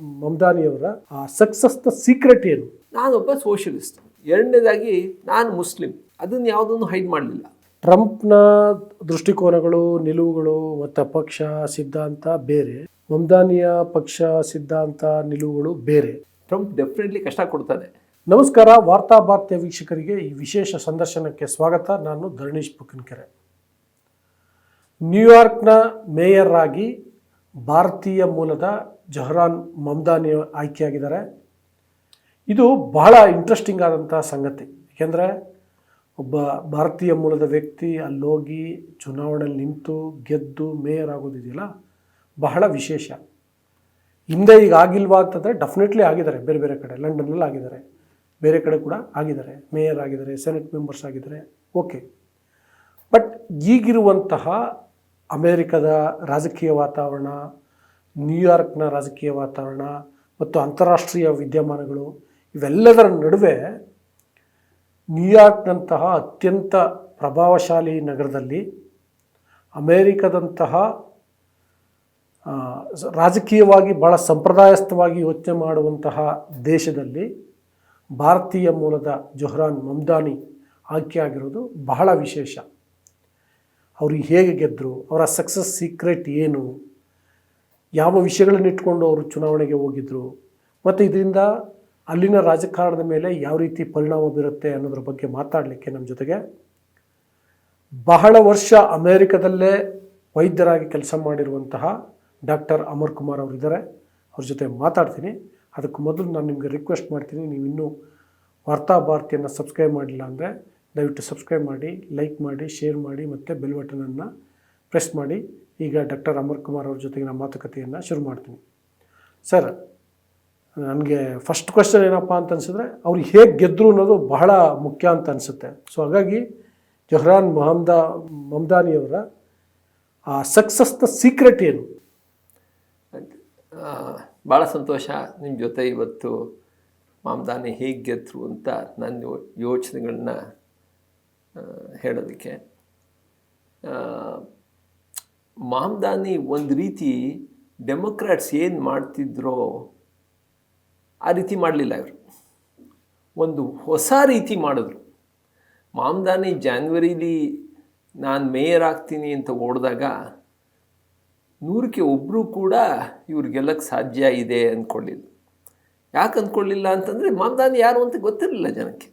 ಮಮ್ದಾನಿಯವರ ಆ ಸಕ್ಸಸ್ನ ಸೀಕ್ರೆಟ್ ಏನು? ನಾನೊಬ್ಬ ಸೋಷಲಿಸ್ಟ್ ಎರಡನೇದಾಗಿ ನಾನು ಮುಸ್ಲಿಂ. ಅದನ್ನ ಯಾವುದನ್ನು ಹೈಡ್ ಮಾಡಲಿಲ್ಲ. ಟ್ರಂಪ್ನ ದೃಷ್ಟಿಕೋನಗಳು ನಿಲುವುಗಳು ಮತ್ತು ಪಕ್ಷ ಸಿದ್ಧಾಂತ ಬೇರೆ. ಮಮ್ದಾನಿಯ ಪಕ್ಷ ಸಿದ್ಧಾಂತ ನಿಲುವುಗಳು ಬೇರೆ. ಟ್ರಂಪ್ ಡೆಫಿನೆಟ್ಲಿ ಕಷ್ಟ ಕೊಡ್ತಾನೆ. ನಮಸ್ಕಾರ ವಾರ್ತಾ ಭಾರತೀಯ ವೀಕ್ಷಕರಿಗೆ ಈ ವಿಶೇಷ ಸಂದರ್ಶನಕ್ಕೆ ಸ್ವಾಗತ. ನಾನು ಧರಣೀಶ್ ಪುಕನ್ಕೆರೆ ನ್ಯೂಯಾರ್ಕ್ನ ಮೇಯರ್ ಆಗಿ ಭಾರತೀಯ ಮೂಲದ ಜಹರಾನ್ ಮಮ್ದಾನಿ ಆಯ್ಕೆಯಾಗಿದ್ದಾರೆ. ಇದು ಬಹಳ ಇಂಟ್ರೆಸ್ಟಿಂಗ್ ಆದಂಥ ಸಂಗತಿ. ಏಕೆಂದರೆ ಒಬ್ಬ ಭಾರತೀಯ ಮೂಲದ ವ್ಯಕ್ತಿ ಅಲ್ಲೋಗಿ ಚುನಾವಣೆಯಲ್ಲಿ ನಿಂತು ಗೆದ್ದು ಮೇಯರ್ ಆಗೋದಿದೆಯಲ್ಲ? ಬಹಳ ವಿಶೇಷ. ಹಿಂದೆ ಈಗ ಆಗಿಲ್ವಾ ಅಂತಂದರೆ ಡೆಫಿನೆಟ್ಲಿ ಆಗಿದ್ದಾರೆ. ಬೇರೆ ಬೇರೆ ಕಡೆ, ಲಂಡನ್ನಲ್ಲಿ ಆಗಿದ್ದಾರೆ. ಬೇರೆ ಕಡೆ ಕೂಡ ಆಗಿದ್ದಾರೆ. ಮೇಯರ್ ಆಗಿದ್ದಾರೆ ಸೆನೆಟ್ ಮೆಂಬರ್ಸ್ ಆಗಿದ್ದಾರೆ. ಓಕೆ ಬಟ್ ಈಗಿರುವಂತಹ ಅಮೇರಿಕದ ರಾಜಕೀಯ ವಾತಾವರಣ ನ್ಯೂಯಾರ್ಕ್ನ ರಾಜಕೀಯ ವಾತಾವರಣ ಮತ್ತು ಅಂತಾರಾಷ್ಟ್ರೀಯ ವಿದ್ಯಮಾನಗಳು ಇವೆಲ್ಲದರ ನಡುವೆ ನ್ಯೂಯಾರ್ಕ್ನಂತಹ ಅತ್ಯಂತ ಪ್ರಭಾವಶಾಲಿ ನಗರದಲ್ಲಿ ಅಮೇರಿಕದಂತಹ ರಾಜಕೀಯವಾಗಿ ಭಾಳ ಸಂಪ್ರದಾಯಸ್ಥವಾಗಿ ಯೋಚನೆ ಮಾಡುವಂತಹ ದೇಶದಲ್ಲಿ ಭಾರತೀಯ ಮೂಲದ ಜೊಹ್ರಾನ್ ಮಮ್ದಾನಿ ಆಯ್ಕೆಯಾಗಿರೋದು ಬಹಳ ವಿಶೇಷ. ಅವರು ಹೇಗೆ ಗೆದ್ದರು ಅವರ ಸಕ್ಸಸ್ ಸೀಕ್ರೆಟ್ ಏನು ಯಾವ ವಿಷಯಗಳನ್ನು ಇಟ್ಕೊಂಡು ಅವರು ಚುನಾವಣೆಗೆ ಹೋಗಿದ್ರು, ಮತ್ತು ಇದರಿಂದ ಅಲ್ಲಿನ ರಾಜಕಾರಣದ ಮೇಲೆ ಯಾವ ರೀತಿ ಪರಿಣಾಮ ಬೀರುತ್ತೆ ಅನ್ನೋದ್ರ ಬಗ್ಗೆ ಮಾತಾಡಲಿಕ್ಕೆ ನಮ್ಮ ಜೊತೆಗೆ ಬಹಳ ವರ್ಷ ಅಮೇರಿಕದಲ್ಲೇ ವೈದ್ಯರಾಗಿ ಕೆಲಸ ಮಾಡಿರುವಂತಹ ಡಾಕ್ಟರ್ ಅಮರ್ ಕುಮಾರ್ ಅವರಿದ್ದಾರೆ ಅವ್ರ ಜೊತೆ ಮಾತಾಡ್ತೀನಿ. ಅದಕ್ಕೆ ಮೊದಲು ನಾನು ನಿಮಗೆ ರಿಕ್ವೆಸ್ಟ್ ಮಾಡ್ತೀನಿ, ನೀವು ಇನ್ನೂ ವಾರ್ತಾ ಭಾರತಿಯನ್ನು ಸಬ್ಸ್ಕ್ರೈಬ್ ಮಾಡಿಲ್ಲ ಅಂದರೆ ದಯವಿಟ್ಟು ಸಬ್ಸ್ಕ್ರೈಬ್ ಮಾಡಿ ಲೈಕ್ ಮಾಡಿ ಶೇರ್ ಮಾಡಿ, ಮತ್ತು ಬೆಲ್ ಬಟನನ್ನು ಪ್ರೆಸ್ ಮಾಡಿ. ಈಗ ಡಾಕ್ಟರ್ ಅಮರ್ ಕುಮಾರ್ ಅವ್ರ ನಮ್ಮ ಮಾತುಕತೆಯನ್ನು ಶುರು ಮಾಡ್ತೀನಿ. ಸರ್ ನನಗೆ ಫಸ್ಟ್ ಕ್ವಶನ್ ಏನಪ್ಪ ಅಂತ ಅನ್ಸಿದ್ರೆ, ಅವ್ರು ಹೇಗೆ ಗೆದ್ದರು ಅನ್ನೋದು ಬಹಳ ಮುಖ್ಯ ಅಂತ ಅನಿಸುತ್ತೆ. ಸೊ ಹಾಗಾಗಿ ಜೊಹ್ರಾನ್ ಮಹಮ್ದಾ ಮಮ್ದಾನಿಯವರ ಆ ಸಕ್ಸಸ್ನ ಸೀಕ್ರೆಟ್ ಏನು? ಭಾಳ ಸಂತೋಷ ನಿಮ್ಮ ಜೊತೆ ಇವತ್ತು ಮಾಮ್ದಾನಿ ಹೇಗೆ ಗೆದ್ದರು ಅಂತ ನನ್ನ ಯೋಚನೆಗಳನ್ನ ಹೇಳೋದಕ್ಕೆ. ಮಾಮ್ದಾನಿ ಒಂದು ರೀತಿ ಡೆಮೊಕ್ರಾಟ್ಸ್ ಏನು ಮಾಡ್ತಿದ್ರೋ ಆ ರೀತಿ ಮಾಡಲಿಲ್ಲ ಇವರು. ಒಂದು ಹೊಸ ರೀತಿ ಮಾಡಿದ್ರು. ಮಾಮ್ದಾನಿ ಜಾನ್ವರಿಲಿ ನಾನು ಮೇಯರ್ ಆಗ್ತೀನಿ ಅಂತ ಓಡಿದಾಗ ನೂರಕ್ಕೆ ಒಬ್ಬರು ಕೂಡ ಇವ್ರು ಗೆಲ್ಲಕ್ಕೆ ಸಾಧ್ಯ ಇದೆ ಅಂದ್ಕೊಳ್ಳಿಲ್ಲ ಯಾಕೆ ಅಂದ್ಕೊಳ್ಳಿಲ್ಲ ಅಂತಂದರೆ ಮಾಮ್ದಾನಿ ಯಾರು ಅಂತ ಗೊತ್ತಿರಲಿಲ್ಲ ಜನಕ್ಕೆ.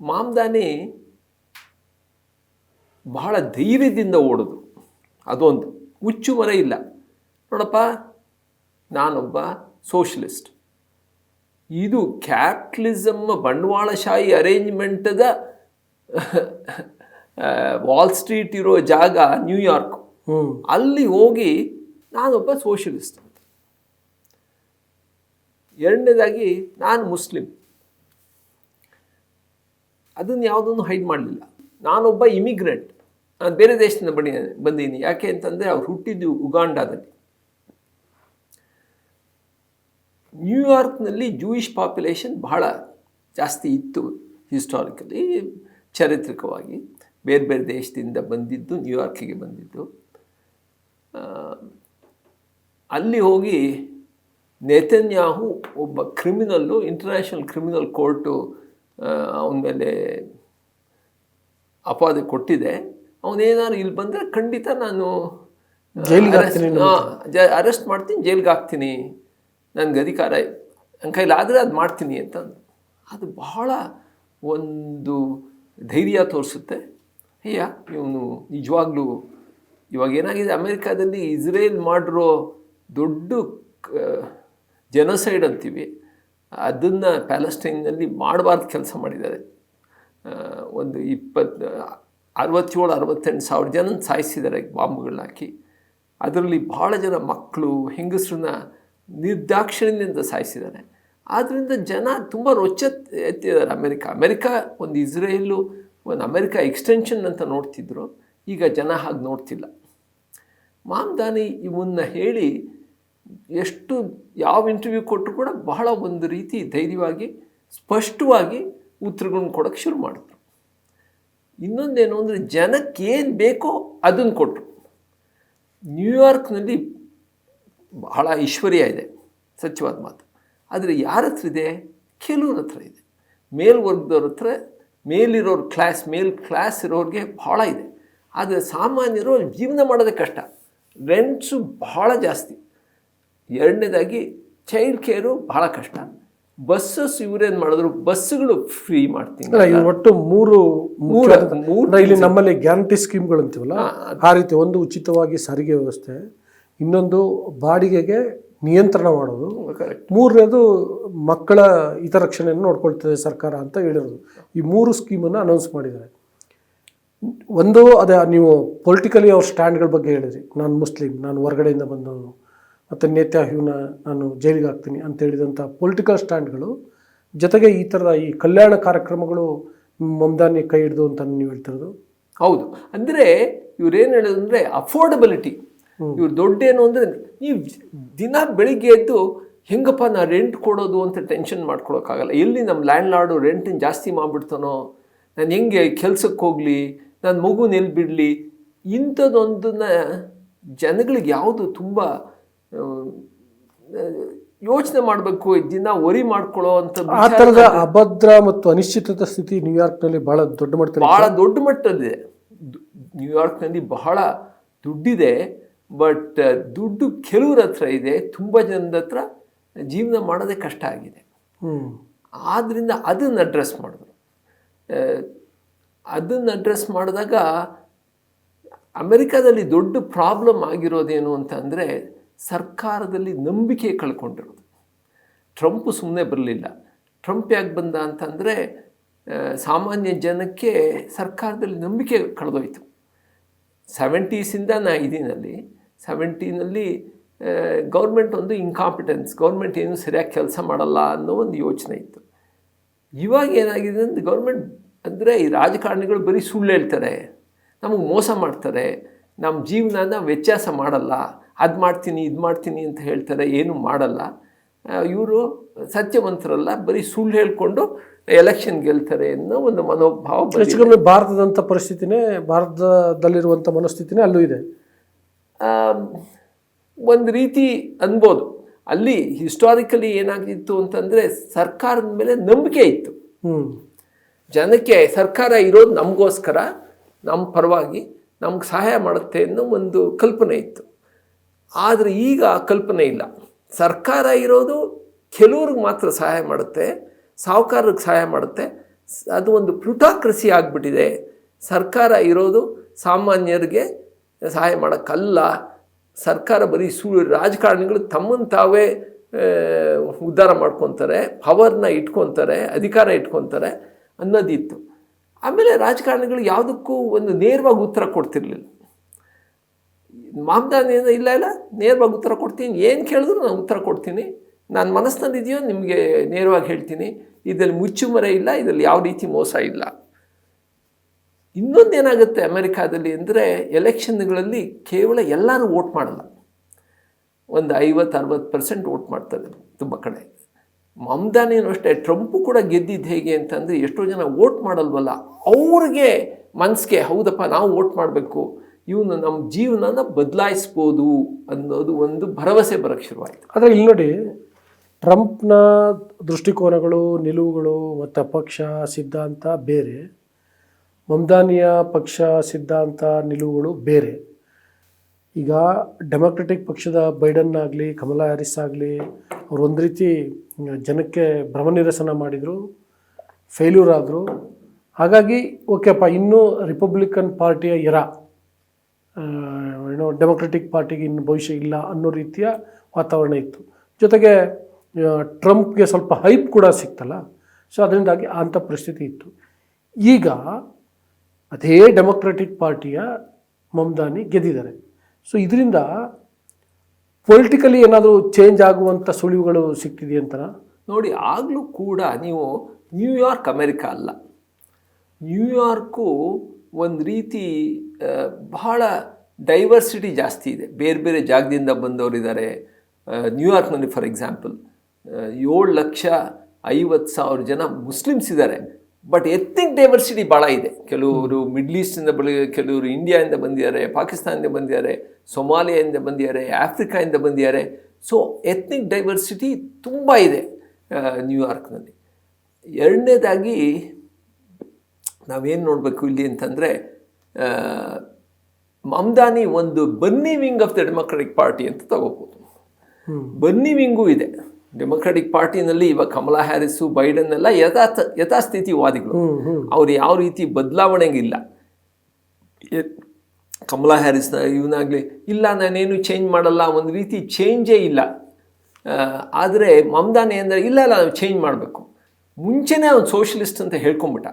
ಮಾಮ್ದಾನಿ ಬಹಳ ಧೈರ್ಯದಿಂದ ಓಡೋದು. ಅದೊಂದು ಹುಚ್ಚು ಮರ ಇಲ್ಲ. ನೋಡಪ್ಪ ನಾನೊಬ್ಬ ಸೋಷಲಿಸ್ಟ್ ಇದು ಕ್ಯಾಪಿಟಲಿಸಮ್ ಬಂಡವಾಳಶಾಹಿ ಅರೇಂಜ್ಮೆಂಟದ ವಾಲ್ ಸ್ಟ್ರೀಟ್ ಇರೋ ಜಾಗ ನ್ಯೂಯಾರ್ಕ್ ಅಲ್ಲಿ ಹೋಗಿ ನಾನೊಬ್ಬ ಸೋಷಲಿಸ್ಟ್ ಅಂತ ಎರಡನೇದಾಗಿ ನಾನು ಮುಸ್ಲಿಂ. ಅದನ್ನು ಯಾವುದನ್ನು ಹೈಡ್ ಮಾಡಲಿಲ್ಲ. ನಾನೊಬ್ಬ ಇಮಿಗ್ರೆಂಟ್ ನಾನು ಬೇರೆ ದೇಶದಿಂದ ಬಂದಿ ಬಂದಿದ್ದೀನಿ. ಯಾಕೆ ಅಂತಂದರೆ ಅವ್ರು ಹುಟ್ಟಿದ್ದು ಉಗಾಂಡಾದಲ್ಲಿ. ನ್ಯೂಯಾರ್ಕ್ನಲ್ಲಿ ಜೂಯಿಷ್ ಪಾಪ್ಯುಲೇಷನ್ ಬಹಳ ಜಾಸ್ತಿ ಇತ್ತು ಹಿಸ್ಟಾರಿಕಲಿ ಚಾರಿತ್ರಿಕವಾಗಿ. ಬೇರೆ ಬೇರೆ ದೇಶದಿಂದ ಬಂದಿದ್ದು ನ್ಯೂಯಾರ್ಕಿಗೆ ಬಂದಿದ್ದು. ಅಲ್ಲಿ ಹೋಗಿ ನೇತನ್ಯಾಹು ಒಬ್ಬ ಕ್ರಿಮಿನಲ್ಲು ಇಂಟರ್ನ್ಯಾಷನಲ್ ಕ್ರಿಮಿನಲ್ ಕೋರ್ಟು ಅವನ ಮೇಲೆ ಅಪವಾದ ಕೊಟ್ಟಿದೆ. ಅವನೇನಾದ್ರು ಇಲ್ಲಿ ಬಂದರೆ ಖಂಡಿತ ನಾನು ಜೈಲಿಗೆ ಹಾಕ್ತೀನಿ ಅರೆಸ್ಟ್ ಮಾಡ್ತೀನಿ ಜೈಲಿಗೆ ಹಾಕ್ತೀನಿ. ನನಗೆ ಅಧಿಕಾರ ನನ್ನ ಕೈಲಿ ಆದರೆ ಅದು ಮಾಡ್ತೀನಿ ಅಂತ ಅದು. ಬಹಳ ಒಂದು ಧೈರ್ಯ ತೋರಿಸುತ್ತೆ. ಅಯ್ಯ ಇವನು ನಿಜವಾಗ್ಲೂ ಇವಾಗ ಏನಾಗಿದೆ? ಅಮೇರಿಕಾದಲ್ಲಿ ಇಸ್ರೇಲ್ ಮಾಡಿರೋ ದೊಡ್ಡ ಜನಸೈಡ್ ಅಂತೀವಿ. ಅದನ್ನು ಪ್ಯಾಲೆಸ್ಟೈನ್ನಲ್ಲಿ ಮಾಡಬಾರ್ದು ಕೆಲಸ ಮಾಡಿದ್ದಾರೆ. ಒಂದು ಇಪ್ಪತ್ತು ಅರವತ್ತೇಳು, ಅರವತ್ತೆಂಟು ಸಾವಿರ ಜನ ಸಾಯಿಸಿದ್ದಾರೆ ಬಾಂಬ್ಗಳನ್ನ ಹಾಕಿ. ಅದರಲ್ಲಿ ಭಾಳ ಜನ ಮಕ್ಕಳು, ಹೆಂಗಸ್ರನ್ನ ನಿರ್ದಾಕ್ಷಿಣ್ಯದಿಂದ ಸಾಯಿಸಿದ್ದಾರೆ. ಆದ್ದರಿಂದ ಜನ ತುಂಬ ರೊಚ್ಚ ಎತ್ತಿದ್ದಾರೆ ಅಮೆರಿಕ. ಅಮೆರಿಕ ಒಂದು ಇಸ್ರೇಲು, ಒಂದು ಅಮೆರಿಕ ಎಕ್ಸ್ಟೆನ್ಷನ್ ಅಂತ ನೋಡ್ತಿದ್ರು. ಈಗ ಜನ ಹಾಗೆ ನೋಡ್ತಿಲ್ಲ. ಮಾಮ್ದಾನಿ ಇವನ್ನ ಹೇಳಿ ಎಷ್ಟು, ಯಾವ ಇಂಟರ್ವ್ಯೂ ಕೊಟ್ಟರು ಕೂಡ ಬಹಳ ಒಂದು ರೀತಿ ಧೈರ್ಯವಾಗಿ, ಸ್ಪಷ್ಟವಾಗಿ ಉತ್ತರಗಳನ್ನ ಕೊಡೋಕ್ಕೆ ಶುರು ಮಾಡಿದ್ರು. ಇನ್ನೊಂದೇನು ಅಂದರೆ ಜನಕ್ಕೆ ಏನು ಬೇಕೋ ಅದನ್ನು ಕೊಟ್ಟರು ನ್ಯೂಯಾರ್ಕ್ನಲ್ಲಿ ಬಹಳ ಐಶ್ವರ್ಯ ಇದೆ ಸತ್ಯವಾದ ಮಾತು. ಆದರೆ ಯಾರ ಹತ್ರ ಇದೆ? ಕೆಲವ್ರ ಹತ್ರ ಇದೆ. ಮೇಲ್ವರ್ಗದವ್ರ ಹತ್ರ, ಮೇಲಿರೋರು ಕ್ಲಾಸ್ ಮೇಲ್ ಕ್ಲಾಸ್ ಇರೋರಿಗೆ ಬಹಳ ಇದೆ. ಆದರೆ ಸಾಮಾನ್ಯರು ಜೀವನ ಮಾಡೋದೇ ಕಷ್ಟ. ರೆಂಟ್ಸು ಬಹಳ ಜಾಸ್ತಿ. ಎರಡನೇದಾಗಿ ಚೈಲ್ಡ್ ಕೇರು ಬಹಳ ಕಷ್ಟ. ಬಸ್ಸಸ್ ಇವರೇನು ಮಾಡಿದ್ರು? ಬಸ್ಸುಗಳು ಫ್ರೀ ಮಾಡ್ತೀನಿ. ಒಟ್ಟು ಮೂರು ಮೂರು ಇಲ್ಲಿ ನಮ್ಮಲ್ಲಿ ಗ್ಯಾರಂಟಿ ಸ್ಕೀಮ್ಗಳು ಅಂತೀವಲ್ಲ? ಆ ರೀತಿ ಒಂದು ಉಚಿತವಾಗಿ ಸಾರಿಗೆ ವ್ಯವಸ್ಥೆ ಇನ್ನೊಂದು ಬಾಡಿಗೆಗೆ ನಿಯಂತ್ರಣ ಮಾಡೋದು ಮೂರನೇದು ಮಕ್ಕಳ ಹಿತರಕ್ಷಣೆಯನ್ನು ನೋಡ್ಕೊಳ್ತದೆ ಸರ್ಕಾರ ಅಂತ ಹೇಳಿರೋದು. ಈ ಮೂರು ಸ್ಕೀಮನ್ನು ಅನೌನ್ಸ್ ಮಾಡಿದ್ದಾರೆ. ಒಂದು ಅದೇ ನೀವು ಪೊಲಿಟಿಕಲಿ ಅವ್ರ ಸ್ಟ್ಯಾಂಡ್ಗಳ ಬಗ್ಗೆ ಹೇಳಿದ್ರಿ. ನಾನು ಮುಸ್ಲಿಂ ನಾನು ಹೊರಗಡೆಯಿಂದ ಬಂದವನು. ಮತ್ತು ನೇತ್ಯಾಹ್ಯೂನ ನಾನು ಜೈಲಿಗೆ ಹಾಕ್ತೀನಿ ಅಂತ ಹೇಳಿದಂಥ ಪೊಲಿಟಿಕಲ್ ಸ್ಟ್ಯಾಂಡ್ಗಳು ಜೊತೆಗೆ ಈ ಥರದ ಈ ಕಲ್ಯಾಣ ಕಾರ್ಯಕ್ರಮಗಳು ಮಮದಾನಿ ಕೈ ಹಿಡಿದು ಅಂತ ನೀವು ಹೇಳ್ತಿರೋದು? ಹೌದು. ಅಂದರೆ ಇವ್ರೇನು ಹೇಳೋದು ಅಂದರೆ ಅಫೋರ್ಡಬಿಲಿಟಿ ಇವ್ರು ದೊಡ್ಡ ಏನು ಅಂದರೆ ಈ ದಿನ ಬೆಳಿಗ್ಗೆ ಎದ್ದು ಹೆಂಗಪ್ಪ ನಾ ರೆಂಟ್ ಕೊಡೋದು ಅಂತ ಟೆನ್ಷನ್ ಮಾಡ್ಕೊಳೋಕ್ಕಾಗಲ್ಲ. ಎಲ್ಲಿ ನಮ್ಮ ಲ್ಯಾಂಡ್ ಲಾರ್ಡು ರೆಂಟನ್ನು ಜಾಸ್ತಿ ಮಾಡಿಬಿಡ್ತಾನೋ ನಾನು ಹೆಂಗೆ ಕೆಲ್ಸಕ್ಕೆ ಹೋಗಲಿ ನಾನು ಮಗು ಎಲ್ಲಿ ಬಿಡಲಿ ಇಂಥದ್ದೊಂದನ್ನ ಜನಗಳಿಗೆ ಯಾವುದು ತುಂಬ ಯೋಚನೆ ಮಾಡಬೇಕು ದಿನ ವರಿ ಮಾಡ್ಕೊಳ್ಳೋ ಅಂತ ಆ ಥರದ ಅಭದ್ರ ಮತ್ತು ಅನಿಶ್ಚಿತತೆ ಸ್ಥಿತಿ ನ್ಯೂಯಾರ್ಕ್ನಲ್ಲಿ ಬಹಳ ದೊಡ್ಡ ಮಟ್ಟದಲ್ಲಿ ಬಹಳ ದೊಡ್ಡ ಮಟ್ಟದಿದೆ ನ್ಯೂಯಾರ್ಕ್ನಲ್ಲಿ ಬಹಳ ದುಡ್ಡಿದೆ ಬಟ್ ದುಡ್ಡು ಕೆಲವ್ರ ಹತ್ರ ಇದೆ ತುಂಬ ಜನದ ಹತ್ರ ಜೀವನ ಮಾಡೋದೇ ಕಷ್ಟ ಆಗಿದೆ. ಆದ್ದರಿಂದ ಅದನ್ನು ಅಡ್ರೆಸ್ ಮಾಡಿದ್ರು. ಅದನ್ನು ಅಡ್ರೆಸ್ ಮಾಡಿದಾಗ ಅಮೆರಿಕಾದಲ್ಲಿ ದೊಡ್ಡ ಪ್ರಾಬ್ಲಮ್ ಆಗಿರೋದೇನು ಅಂತ ಅಂದರೆ ಸರ್ಕಾರದಲ್ಲಿ ನಂಬಿಕೆ ಕಳ್ಕೊಂಡಿರೋದು. ಟ್ರಂಪ್ ಸುಮ್ಮನೆ ಬರಲಿಲ್ಲ. ಟ್ರಂಪ್ ಯಾಕೆ ಬಂದ ಅಂತಂದರೆ ಸಾಮಾನ್ಯ ಜನಕ್ಕೆ ಸರ್ಕಾರದಲ್ಲಿ ನಂಬಿಕೆ ಕಳೆದೋಯ್ತು. ಸೆವೆಂಟೀಸಿಂದ ನಾ ಇದೀನಲ್ಲಿ ಸೆವೆಂಟೀನಲ್ಲಿ ಗೌರ್ಮೆಂಟ್ ಒಂದು ಇನ್ಕಾಂಪಿಟೆನ್ಸ್ ಗೌರ್ಮೆಂಟ್ ಏನು ಸರಿಯಾಗಿ ಕೆಲಸ ಮಾಡಲ್ಲ ಅನ್ನೋ ಒಂದು ಯೋಚನೆ ಇತ್ತು. ಇವಾಗ ಏನಾಗಿದೆ ಅಂದರೆ ಗೌರ್ಮೆಂಟ್ ಅಂದರೆ ಈ ರಾಜಕಾರಣಿಗಳು ಬರೀ ಸುಳ್ಳು ಹೇಳ್ತಾರೆ. ನಮಗೆ ಮೋಸ ಮಾಡ್ತಾರೆ. ನಮ್ಮ ಜೀವನನ ವ್ಯತ್ಯಾಸ ಮಾಡಲ್ಲ. ಅದು ಮಾಡ್ತೀನಿ ಇದು ಮಾಡ್ತೀನಿ ಅಂತ ಹೇಳ್ತಾರೆ ಏನು ಮಾಡಲ್ಲ. ಇವರು ಸತ್ಯವಂತರಲ್ಲ ಬರೀ ಸುಳ್ಳು ಹೇಳಿಕೊಂಡು ಎಲೆಕ್ಷನ್ ಗೆಲ್ತಾರೆ ಅನ್ನೋ ಒಂದು ಮನೋಭಾವ. ಹೆಚ್ಚು ಕಡಿಮೆ ಭಾರತದಂಥ ಪರಿಸ್ಥಿತಿನೇ ಭಾರತದಲ್ಲಿರುವಂಥ ಮನಸ್ಥಿತಿನೇ ಅಲ್ಲೂ ಇದೆ. ಒಂದು ರೀತಿ ಅನ್ಬೋದು. ಅಲ್ಲಿ ಹಿಸ್ಟಾರಿಕಲಿ ಏನಾಗಿತ್ತು ಅಂತಂದರೆ ಸರ್ಕಾರದ ಮೇಲೆ ನಂಬಿಕೆ ಇತ್ತು. ಜನಕ್ಕೆ ಸರ್ಕಾರ ಇರೋದು ನಮಗೋಸ್ಕರ ನಮ್ಮ ಪರವಾಗಿ ನಮ್ಗೆ ಸಹಾಯ ಮಾಡುತ್ತೆ ಅನ್ನೋ ಒಂದು ಕಲ್ಪನೆ ಇತ್ತು. ಆದರೆ ಈಗ ಆ ಕಲ್ಪನೆ ಇಲ್ಲ. ಸರ್ಕಾರ ಇರೋದು ಕೆಲವ್ರಿಗೆ ಮಾತ್ರ ಸಹಾಯ ಮಾಡುತ್ತೆ, ಸಾಹುಕಾರರಿಗೆ ಸಹಾಯ ಮಾಡುತ್ತೆ. ಅದು ಒಂದು ಪ್ಲುಟಾಕ್ರಸಿ ಆಗಿಬಿಟ್ಟಿದೆ. ಸರ್ಕಾರ ಇರೋದು ಸಾಮಾನ್ಯರಿಗೆ ಸಹಾಯ ಮಾಡೋಕ್ಕಲ್ಲ. ಸರ್ಕಾರ ಬರೀ ಸುಳ್ಳು ರಾಜಕಾರಣಿಗಳು ತಮ್ಮನ್ನು ತಾವೇ ಉದ್ಧಾರ ಮಾಡ್ಕೊತಾರೆ, ಪವರ್ನ ಇಟ್ಕೊತಾರೆ, ಅಧಿಕಾರ ಇಟ್ಕೊತಾರೆ ಅನ್ನೋದಿತ್ತು. ಆಮೇಲೆ ರಾಜಕಾರಣಿಗಳು ಯಾವುದಕ್ಕೂ ಒಂದು ನೇರವಾಗಿ ಉತ್ತರ ಕೊಡ್ತಿರ್ಲಿಲ್ಲ. ಮಾಮ್ದಾನ್ ಏನು ಇಲ್ಲ ಇಲ್ಲ, ನೇರವಾಗಿ ಉತ್ತರ ಕೊಡ್ತೀನಿ. ಏನು ಕೇಳಿದ್ರು ನಾನು ಉತ್ತರ ಕೊಡ್ತೀನಿ. ನಾನು ಮನಸ್ಸಿನಲ್ಲಿದೆಯೋ ನಿಮಗೆ ನೇರವಾಗಿ ಹೇಳ್ತೀನಿ. ಇದರಲ್ಲಿ ಮುಚ್ಚುಮರೆ ಇಲ್ಲ, ಇದರಲ್ಲಿ ಯಾವ ರೀತಿ ಮೋಸ ಇಲ್ಲ. ಇನ್ನೊಂದೇನಾಗುತ್ತೆ ಅಮೆರಿಕಾದಲ್ಲಿ ಅಂದರೆ ಎಲೆಕ್ಷನ್ಗಳಲ್ಲಿ ಕೇವಲ ಎಲ್ಲರೂ ವೋಟ್ ಮಾಡಲ್ಲ. ಒಂದು ಐವತ್ತು, ಅರವತ್ತು ಪರ್ಸೆಂಟ್ ವೋಟ್ ಮಾಡ್ತಾರೆ ತುಂಬ ಕಡೆ. ಮಮ್ದಾನೇನು ಅಷ್ಟೇ, ಟ್ರಂಪು ಕೂಡ ಗೆದ್ದಿದ್ದು ಹೇಗೆ ಅಂತಂದರೆ ಎಷ್ಟೋ ಜನ ವೋಟ್ ಮಾಡಲ್ವಲ್ಲ, ಅವ್ರಿಗೆ ಮನಸ್ಸಿಗೆ ಹೌದಪ್ಪ ನಾವು ವೋಟ್ ಮಾಡಬೇಕು. ಇವನು ನಮ್ಮ ಜೀವನನ ಬದಲಾಯಿಸ್ಬೋದು ಅನ್ನೋದು ಒಂದು ಭರವಸೆ ಬರೋಕ್ಕೆ ಶುರುವಾಯಿತು. ಆದರೆ ಇಲ್ಲಿ ನೋಡಿ, ಟ್ರಂಪ್ನ ದೃಷ್ಟಿಕೋನಗಳು, ನಿಲುವುಗಳು ಮತ್ತು ಪಕ್ಷ ಸಿದ್ಧಾಂತ ಬೇರೆ. ಮಮ್ದಾನಿಯ ಪಕ್ಷ ಸಿದ್ಧಾಂತ, ನಿಲುವುಗಳು ಬೇರೆ. ಈಗ ಡೆಮೊಕ್ರೆಟಿಕ್ ಪಕ್ಷದ ಬೈಡನ್ ಆಗಲಿ, ಕಮಲಾ ಹ್ಯಾರಿಸ್ ಆಗಲಿ, ಅವರು ಒಂದು ರೀತಿ ಜನಕ್ಕೆ ಭ್ರಮ ನಿರಸನ ಮಾಡಿದರು ಫೇಲ್ಯೂರ್ ಆದರು. ಹಾಗಾಗಿ ಓಕೆಪ್ಪ ಇನ್ನೂ ರಿಪಬ್ಲಿಕನ್ ಪಾರ್ಟಿಯ ಇರ. ಏನೋ ಡೆಮೊಕ್ರೆಟಿಕ್ ಪಾರ್ಟಿಗೆ ಇನ್ನು ಭವಿಷ್ಯ ಇಲ್ಲ ಅನ್ನೋ ರೀತಿಯ ವಾತಾವರಣ ಇತ್ತು. ಜೊತೆಗೆ ಟ್ರಂಪ್ಗೆ ಸ್ವಲ್ಪ ಹೈಪ್ ಕೂಡ ಸಿಕ್ತಲ್ಲ ಸೊ ಅದರಿಂದಾಗಿ ಅಂಥ ಪರಿಸ್ಥಿತಿ ಇತ್ತು. ಈಗ ಅದೇ ಡೆಮೊಕ್ರೆಟಿಕ್ ಪಾರ್ಟಿಯ ಮಮ್ದಾನಿ ಗೆದ್ದಿದ್ದಾರೆ. ಸೊ ಇದರಿಂದ ಪೊಲಿಟಿಕಲಿ ಏನಾದರೂ ಚೇಂಜ್ ಆಗುವಂಥ ಸುಳಿವುಗಳು ಸಿಗ್ತಿದೆಯಂತನಾ ನೋಡಿ, ಆಗಲೂ ಕೂಡ ನೀವು ನ್ಯೂಯಾರ್ಕ್ ಅಮೇರಿಕಾ ಅಲ್ಲ. ನ್ಯೂಯಾರ್ಕು ಒಂದು ರೀತಿ ಬಹಳ ಡೈವರ್ಸಿಟಿ ಜಾಸ್ತಿ ಇದೆ. ಬೇರೆ ಬೇರೆ ಜಾಗದಿಂದ ಬಂದವರಿದ್ದಾರೆ. ನ್ಯೂಯಾರ್ಕ್ನಲ್ಲಿ ಫಾರ್ ಎಕ್ಸಾಂಪಲ್ ಏಳು ಲಕ್ಷ ಐವತ್ತು ಸಾವಿರ ಜನ ಮುಸ್ಲಿಮ್ಸ್ ಇದ್ದಾರೆ. ಬಟ್ ಎತ್ನಿಕ್ ಡೈವರ್ಸಿಟಿ ಭಾಳ ಇದೆ. ಕೆಲವರು ಮಿಡ್ಲ್ ಈಸ್ಟಿಂದ ಬಳಿ ಕೆಲವರು ಇಂಡಿಯಾದಿಂದ ಬಂದಿದ್ದಾರೆ ಪಾಕಿಸ್ತಾನದಿಂದ ಬಂದಿದ್ದಾರೆ ಸೊಮಾಲಿಯಾದಿಂದ ಬಂದಿದ್ದಾರೆ ಆಫ್ರಿಕಾದಿಂದ ಬಂದಿದ್ದಾರೆ. ಸೊ ಎತ್ನಿಕ್ ಡೈವರ್ಸಿಟಿ ತುಂಬ ಇದೆ ನ್ಯೂಯಾರ್ಕ್ನಲ್ಲಿ ಎರಡನೇದಾಗಿ ನಾವೇನು ನೋಡಬೇಕು ಇಲ್ಲಿ ಅಂತಂದರೆ ಮಮ್ದಾನಿ ಒಂದು ಬನ್ನಿ wing of the Democratic party ಅಂತ ತಗೋಬೋದು. ಬನ್ನಿ ವಿಂಗೂ ಇದೆ. ಡೆಮೊಕ್ರೆಟಿಕ್ ಪಾರ್ಟಿನಲ್ಲಿ ಇವಾಗ ಕಮಲಾ ಹ್ಯಾರಿಸು ಬೈಡನ್ ಎಲ್ಲ ಯಥಾ ಯಥಾಸ್ಥಿತಿವಾದಿಗಳು. ಅವ್ರು ಯಾವ ರೀತಿ ಬದಲಾವಣೆಗಿಲ್ಲ. ಕಮಲಾ ಹ್ಯಾರಿಸ್ನ ಇವನಾಗಲಿ ಇಲ್ಲ ನಾನೇನು ಚೇಂಜ್ ಮಾಡಲ್ಲ ಒಂದು ರೀತಿ ಚೇಂಜೇ ಇಲ್ಲ. ಆದರೆ ಮಮ್ದಾನಿ ಅಂದರೆ ಇಲ್ಲ ಇಲ್ಲ ನಾವು ಚೇಂಜ್ ಮಾಡಬೇಕು. ಮುಂಚೆನೇ ಅವ್ನು ಸೋಷಲಿಸ್ಟ್ ಅಂತ ಹೇಳ್ಕೊಂಬಿಟ್ಟ.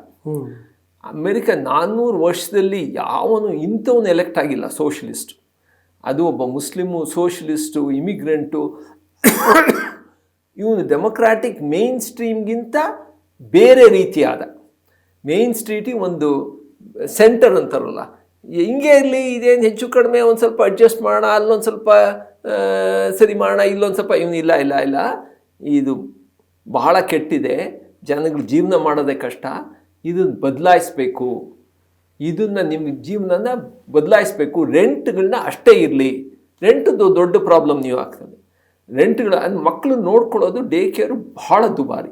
ಅಮೆರಿಕ ನಾನ್ನೂರು ವರ್ಷದಲ್ಲಿ ಯಾವನು ಇಂಥವನು ಎಲೆಕ್ಟ್ ಆಗಿಲ್ಲ ಸೋಷಲಿಸ್ಟ್ ಅದು ಒಬ್ಬ ಮುಸ್ಲಿಮು ಸೋಷಲಿಸ್ಟು ಇಮಿಗ್ರೆಂಟು ಇವನು ಡೆಮೊಕ್ರಾಟಿಕ್ ಮೇನ್ ಸ್ಟ್ರೀಮ್ಗಿಂತ ಬೇರೆ ರೀತಿಯಾದ. ಮೇನ್ ಸ್ಟ್ರೀಟಿಗೆ ಒಂದು ಸೆಂಟರ್ ಅಂತಾರಲ್ಲ. ಹಿಂಗೆ ಇರಲಿ, ಇದೇನು ಹೆಚ್ಚು ಕಡಿಮೆ, ಒಂದು ಸ್ವಲ್ಪ ಅಡ್ಜಸ್ಟ್ ಮಾಡೋಣ ಅಲ್ಲೊಂದು ಸ್ವಲ್ಪ ಸರಿ ಮಾಡೋಣ ಇಲ್ಲೊಂದು ಸ್ವಲ್ಪ, ಇವನು ಇಲ್ಲ ಇಲ್ಲ ಇಲ್ಲ. ಇದು ಬಹಳ ಕೆಟ್ಟಿದೆ. ಜನಗಳು ಜೀವನ ಮಾಡೋದೇ ಕಷ್ಟ. ಇದನ್ನು ಬದಲಾಯಿಸ್ಬೇಕು. ಇದನ್ನು ನಿಮ್ಮ ಜೀವನನ ಬದಲಾಯಿಸ್ಬೇಕು. ರೆಂಟ್ಗಳನ್ನ ಅಷ್ಟೇ ಇರಲಿ. ರೆಂಟ್ದು ದೊಡ್ಡ ಪ್ರಾಬ್ಲಮ್ ನೀವು ಆಗ್ತದೆ. ರೆಂಟ್ಗಳ ಅಂದ್ರೆ ಮಕ್ಕಳು ನೋಡ್ಕೊಳ್ಳೋದು ಡೇ ಕೇರು ಭಾಳ ದುಬಾರಿ.